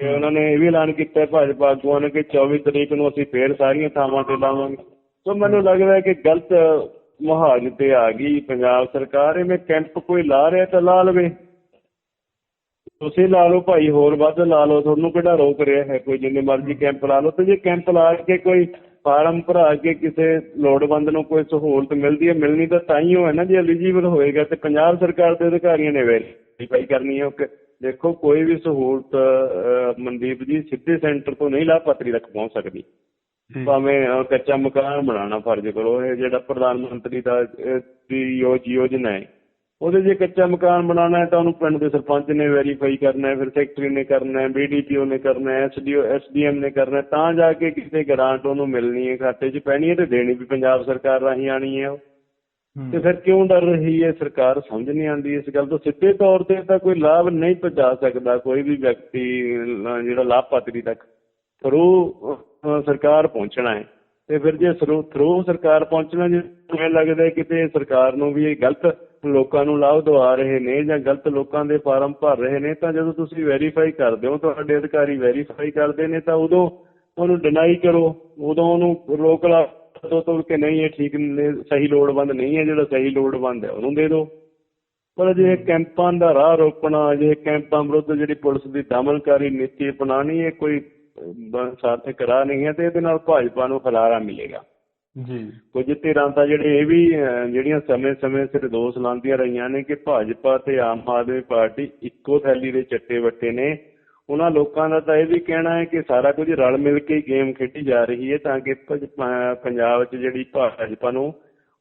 ਤੇ ਉਹਨਾਂ ਨੇ ਇਹ ਵੀ ਐਲਾਨ ਕੀਤਾ ਭਾਜਪਾ ਆਗੂਆਂ ਨੇ ਕਿ 24 ਤਰੀਕ ਨੂੰ ਅਸੀਂ ਫੇਰ ਸਾਰੀਆਂ ਥਾਵਾਂ ਤੇ ਲਾਵਾਂਗੇ। ਸੋ ਮੈਨੂੰ ਲੱਗਦਾ ਕਿ ਗਲਤ ਮੁਹਾਜ ਤੇ ਆ ਗਈ ਪੰਜਾਬ ਸਰਕਾਰ। ਇਹਨੇ ਕੈਂਪ ਕੋਈ ਲਾ ਰਿਹਾ ਤਾਂ ਲਾ ਲਵੇ। ਤੁਸੀਂ ਲਾ ਲਓ ਭਾਈ, ਹੋਰ ਵੱਧ ਲਾ ਲਓ। ਤੁਹਾਨੂੰ ਕਿਹੜਾ ਰੋਕ ਰਿਹਾ ਹੈ? ਕੋਈ ਜਿੰਨੇ ਮਰਜ਼ੀ ਕੈਂਪ ਲਾ ਲਓ। ਤੇ ਜੇ ਕੈਂਪ ਲਾ ਕੇ ਕੋਈ ਫਾਰਮ ਭਰਾ ਕੇ ਕਿਸੇ ਲੋੜਵੰਦ ਨੂੰ ਕੋਈ ਸਹੂਲਤ ਮਿਲਦੀ ਹੈ, ਮਿਲਣੀ ਤਾਂ ਤਾਂ ਹੀ ਹੋਏ ਨਾ, ਜੇ ਐਲੀਜੀਬਲ ਹੋਏਗਾ ਤੇ ਪੰਜਾਬ ਸਰਕਾਰ ਦੇ ਅਧਿਕਾਰੀਆਂ ਨੇ ਵੈਰੀਫਾਈ ਕਰਨੀ ਹੈ ਕਿ ਦੇਖੋ ਕੋਈ ਵੀ ਸਹੂਲਤ ਮਨਦੀਪ ਜੀ ਸਿੱਧੇ ਸੈਂਟਰ ਤੋਂ ਨਹੀਂ ਲਾਭਪਾਤਰੀ ਤੱਕ ਪਹੁੰਚ ਸਕਦੀ ਭਾਵੇਂ ਕੱਚਾ ਮਕਾਨ ਬਣਾਉਣਾ ਫਰਜ਼ ਕਰੋ ਇਹ ਜਿਹੜਾ ਪ੍ਰਧਾਨ ਮੰਤਰੀ ਦਾ ਯੋਜਨਾ ਹੈ ਉਹਦੇ ਜੇ ਕੱਚਾ ਮਕਾਨ ਬਣਾਉਣਾ ਹੈ ਤਾਂ ਉਹਨੂੰ ਪਿੰਡ ਦੇ ਸਰਪੰਚ ਨੇ ਵੈਰੀਫਾਈ ਕਰਨਾ ਹੈ ਫਿਰ ਸੈਕਟਰੀ ਨੇ ਕਰਨਾ ਹੈ ਬੀਡੀਪੀਓ ਨੇ ਕਰਨਾ ਹੈ ਐਸਡੀਓ ਐਸਡੀਐਮ ਨੇ ਕਰਨਾ ਹੈ ਤਾਂ ਜਾ ਕੇ ਕਿਤੇ ਗ੍ਰਾਂਟ ਉਹਨੂੰ ਮਿਲਣੀ ਹੈ ਖਾਤੇ 'ਚ ਪੈਣੀ ਹੈ ਤੇ ਦੇਣੀ ਵੀ ਪੰਜਾਬ ਸਰਕਾਰ ਰਾਹੀਂ ਆਣੀ ਹੈ ਉਹ ਹੂੰ। ਤੇ ਫਿਰ ਕਿਉਂ ਡਰ ਰਹੀ ਹੈ? ਸਰਕਾਰ ਸਮਝ ਨਹੀਂ ਆਉਂਦੀ ਇਸ ਗੱਲ ਤੋਂ। ਸਿੱਧੇ ਤੌਰ ਤੇ ਤਾਂ ਕੋਈ ਲਾਭ ਨਹੀਂ ਪਹੁੰਚਾ ਸਕਦਾ, ਕੋਈ ਵੀ ਵਿਅਕਤੀ ਜਿਹੜਾ ਲਾਭਪਾਤਰੀ ਤੱਕ ਥਰੂ ਸਰਕਾਰ ਪਹੁੰਚਣਾ ਹੈ। ਤੇ ਫਿਰ ਜੇ ਥਰੂ ਸਰਕਾਰ ਪਹੁੰਚਣਾ, ਜੇ ਮੈਨੂੰ ਲੱਗਦਾ ਕਿਤੇ ਸਰਕਾਰ ਨੂੰ ਵੀ ਇਹ ਗਲਤ ਲੋਕਾਂ ਨੂੰ ਲਾਭ ਦਵਾ ਰਹੇ ਨੇ ਜਾਂ ਗਲਤ ਲੋਕਾਂ ਦੇ ਫਾਰਮ ਭਰ ਰਹੇ ਨੇ, ਤਾਂ ਜਦੋਂ ਤੁਸੀਂ ਵੈਰੀਫਾਈ ਕਰਦੇ ਹੋ, ਤੁਹਾਡੇ ਅਧਿਕਾਰੀ ਵੈਰੀਫਾਈ ਕਰਦੇ ਨੇ, ਤਾਂ ਉਦੋਂ ਉਹਨੂੰ ਡਿਨਾਈ ਕਰੋ। ਉਦੋਂ ਉਹਨੂੰ ਰੋਕ ਲਾ। ਦੋ ਤੋਂ ਕਿ ਨਹੀਂ ਇਹ ਠੀਕ ਨੇ ਸਹੀ ਲੋੜਵੰਦ ਨਹੀਂ ਹੈ ਜਿਹੜਾ ਸਹੀ ਲੋੜਵੰਦ ਹੈ ਉਹਨੂੰ ਦੇ ਦਿਓ। ਪਰ ਜੇ ਕੈਂਪਾਂ ਦਾ ਰਾਹ ਰੋਕਣਾ ਜੇ ਕੈਂਪਾਂ ਵਿਰੁੱਧ ਜਿਹੜੀ ਪੁਲਿਸ ਦੀ ਦਮਨਕਾਰੀ ਨੀਤੀ ਅਪਣਾਣੀ ਇਹ ਕੋਈ ਸਾਰਥਕ ਰਾਹ ਨਹੀਂ ਹੈ ਤੇ ਇਹਦੇ ਨਾਲ ਭਾਜਪਾ ਨੂੰ ਖਲਾਰਾ ਮਿਲੇਗਾ। ਜੀ। ਕੁਝ ਧਿਰਾਂ ਤਾਂ ਜਿਹੜੇ ਇਹ ਵੀ ਜਿਹੜੀਆਂ ਸਮੇਂ-ਸਮੇਂ ਸਿਰ ਦੋਸ਼ ਲਾਉਂਦੀਆਂ ਰਹੀਆਂ ਨੇ ਕਿ ਭਾਜਪਾ ਤੇ ਆਮ ਆਦਮੀ ਪਾਰਟੀ ਇੱਕੋ ਥੈਲੀ ਦੇ ਚੱਟੇ ਵੱਟੇ ਨੇ ਉਹਨਾਂ ਲੋਕਾਂ ਦਾ ਤਾਂ ਇਹ ਵੀ ਕਹਿਣਾ ਹੈ ਕਿ ਸਾਰਾ ਕੁਝ ਰਲ ਮਿਲ ਕੇ ਗੇਮ ਖੇਡੀ ਜਾ ਰਹੀ ਹੈ ਤਾਂ ਕਿ ਪੰਜਾਬ 'ਚ ਜਿਹੜੀ ਭਾਜਪਾ ਨੂੰ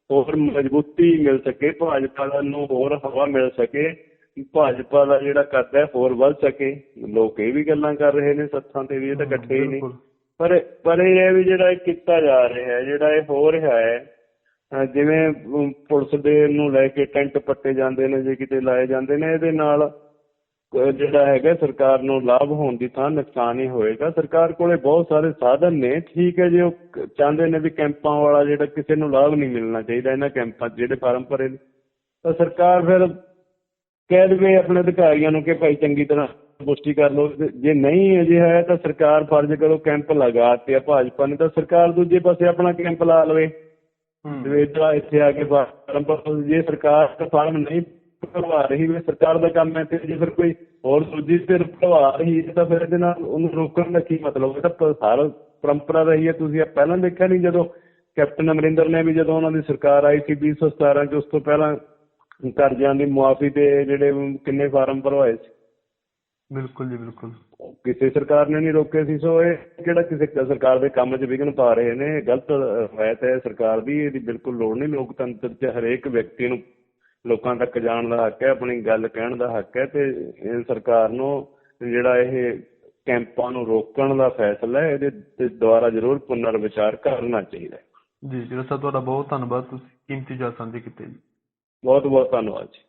ਹੋਰ ਮਜ਼ਬੂਤੀ ਮਿਲ ਸਕੇ ਭਾਜਪਾ ਦਾ ਨੂੰ ਹੋਰ ਹਵਾ ਮਿਲ ਸਕੇ ਭਾਜਪਾ ਦਾ ਜਿਹੜਾ ਕੱਦ ਹੈ ਹੋਰ ਵੱਧ ਸਕੇ ਲੋਕ ਇਹ ਵੀ ਗੱਲਾਂ ਕਰ ਰਹੇ ਨੇ ਸੱਥਾਂ ਤੇ ਵੀ ਇਹ ਤਾਂ ਇਕੱਠੇ ਹੀ ਨਹੀਂ ਬਿਲਕੁਲ। ਪਰ ਪਰ ਇਹ ਵੀ ਜਿਹੜਾ ਇਹ ਕੀਤਾ ਜਾ ਰਿਹਾ ਹੈ ਜਿਹੜਾ ਇਹ ਹੋ ਰਿਹਾ ਹੈ ਜਿਵੇਂ ਪੁਲਿਸ ਦੇ ਨੂੰ ਲੈ ਕੇ ਟੈਂਟ ਪੱਟੇ ਜਾਂਦੇ ਨੇ ਜੇ ਕਿਤੇ ਲਾਏ ਜਾਂਦੇ ਨੇ ਇਹਦੇ ਨਾਲ ਜਿਹੜਾ ਹੈਗਾ ਸਰਕਾਰ ਨੂੰ ਲਾਭ ਹੋਣ ਦੀ ਥਾਂ ਨੁਕਸਾਨ ਹੀ ਹੋਏਗਾ। ਸਰਕਾਰ ਕੋਲੇ ਬਹੁਤ ਸਾਰੇ ਸਾਧਨ ਨੇ। ਠੀਕ ਹੈ ਜੇ ਉਹ ਚਾਹੁੰਦੇ ਨੇ ਵੀ ਕੈਂਪਾਂ ਵਾਲਾ ਜਿਹੜਾ ਕਿਸੇ ਨੂੰ ਲਾਭ ਨਹੀਂ ਮਿਲਣਾ ਚਾਹੀਦਾ ਇਹਨਾਂ ਕੈਂਪਾਂ ਜਿਹੜੇ ਫਾਰਮ ਭਰੇ ਨੇ। ਤਾਂ ਸਰਕਾਰ ਫਿਰ ਕਹਿ ਦੇਵੇ ਆਪਣੇ ਅਧਿਕਾਰੀਆਂ ਨੂੰ ਕਿ ਭਾਈ ਚੰਗੀ ਤਰ੍ਹਾਂ ਪੁਸ਼ਟੀ ਕਰ ਲਓ। ਤੇ ਜੇ ਨਹੀਂ ਅਜੇ ਹੈ ਤਾਂ ਸਰਕਾਰ ਫਰਜ਼ ਕਰੋ ਕੈਂਪ ਲਗਾ ਤੇ ਭਾਜਪਾ ਨੇ। ਤਾਂ ਸਰਕਾਰ ਦੂਜੇ ਪਾਸੇ ਆਪਣਾ ਕੈਂਪ ਲਾ ਲਵੇ। ਹੂੰ। ਇੱਦਾਂ ਇੱਥੇ ਆ ਕੇ ਫਾਰਮ ਭਰੋ। ਜੇ ਸਰਕਾਰ ਦਾ ਫਾਰਮ ਨਹੀਂ ਭਰਵਾ ਰਹੀ ਵੀ ਸਰਕਾਰ ਦਾ ਕੰਮ ਹੈ ਤੇ ਜੇ ਫਿਰ ਕੋਈ ਹੋਰ ਦੂਜੀ ਧਿਰ ਭਰਵਾ ਰਹੀ ਹੈ ਤਾਂ ਫਿਰ ਇਹਦੇ ਨਾਲ ਉਹਨੂੰ ਰੋਕਣ ਦਾ ਕੀ ਮਤਲਬ ਇਹ ਤਾਂ ਸਾਰਾ ਪਰੰਪਰਾ ਰਹੀ ਹੈ ਤੁਸੀਂ ਇਹ ਪਹਿਲਾਂ ਦੇਖਿਆ ਨਹੀਂ ਜਦੋਂ ਕੈਪਟਨ ਅਮਰਿੰਦਰ ਨੇ ਵੀ ਜਦੋਂ ਉਹਨਾਂ ਦੀ ਸਰਕਾਰ ਆਈ ਸੀ 2017 ਚ ਉਸ ਤੋਂ ਪਹਿਲਾਂ ਕਰਜ਼ਿਆਂ ਦੀ ਮੁਆਫੀ ਤੇ ਜਿਹੜੇ ਕਿੰਨੇ ਫਾਰਮ ਭਰਵਾਏ ਸੀ? ਬਿਲਕੁਲ ਜੀ ਬਿਲਕੁਲ। ਕਿਸੇ ਸਰਕਾਰ ਨੇ ਨਹੀਂ ਰੋਕੇ ਸੀ ਸੋ ਇਹ ਕਿਹੜਾ ਕਿਸੇ ਸਰਕਾਰ ਦੇ ਕੰਮ 'ਚ ਵਿਘਨ ਪਾ ਰਹੇ ਨੇ? ਗਲਤ ਹਮਾਇਤ ਹੈ ਸਰਕਾਰ ਦੀ ਇਹਦੀ ਬਿਲਕੁਲ ਲੋੜ ਨਹੀਂ ਲੋਕਤੰਤਰ 'ਚ ਹਰੇਕ ਵਿਅਕਤੀ ਨੂੰ ਲੋਕਾਂ ਤੱਕ ਜਾਣ ਦਾ ਹੱਕ ਹੈ ਆਪਣੀ ਗੱਲ ਕਹਿਣ ਦਾ ਹੱਕ ਹੈ ਤੇ ਇਹ ਸਰਕਾਰ ਨੂੰ ਜਿਹੜਾ ਇਹ ਕੈਂਪਾਂ ਨੂੰ ਰੋਕਣ ਦਾ ਫੈਸਲਾ ਹੈ ਇਹਦੇ ਤੇ ਦੁਆਰਾ ਜ਼ਰੂਰ ਪੁਨਰ ਵਿਚਾਰ ਕਰਨਾ ਚਾਹੀਦਾ ਹੈ। ਜੀ ਜਿਹੜਾ ਸਰ ਤੁਹਾਡਾ ਬਹੁਤ ਧੰਨਵਾਦ ਤੁਸੀਂ ਕੀਮਤੀ ਸਾਂਝੀ ਕੀਤੀ ਜੀ। ਬਹੁਤ ਬਹੁਤ ਧੰਨਵਾਦ ਜੀ।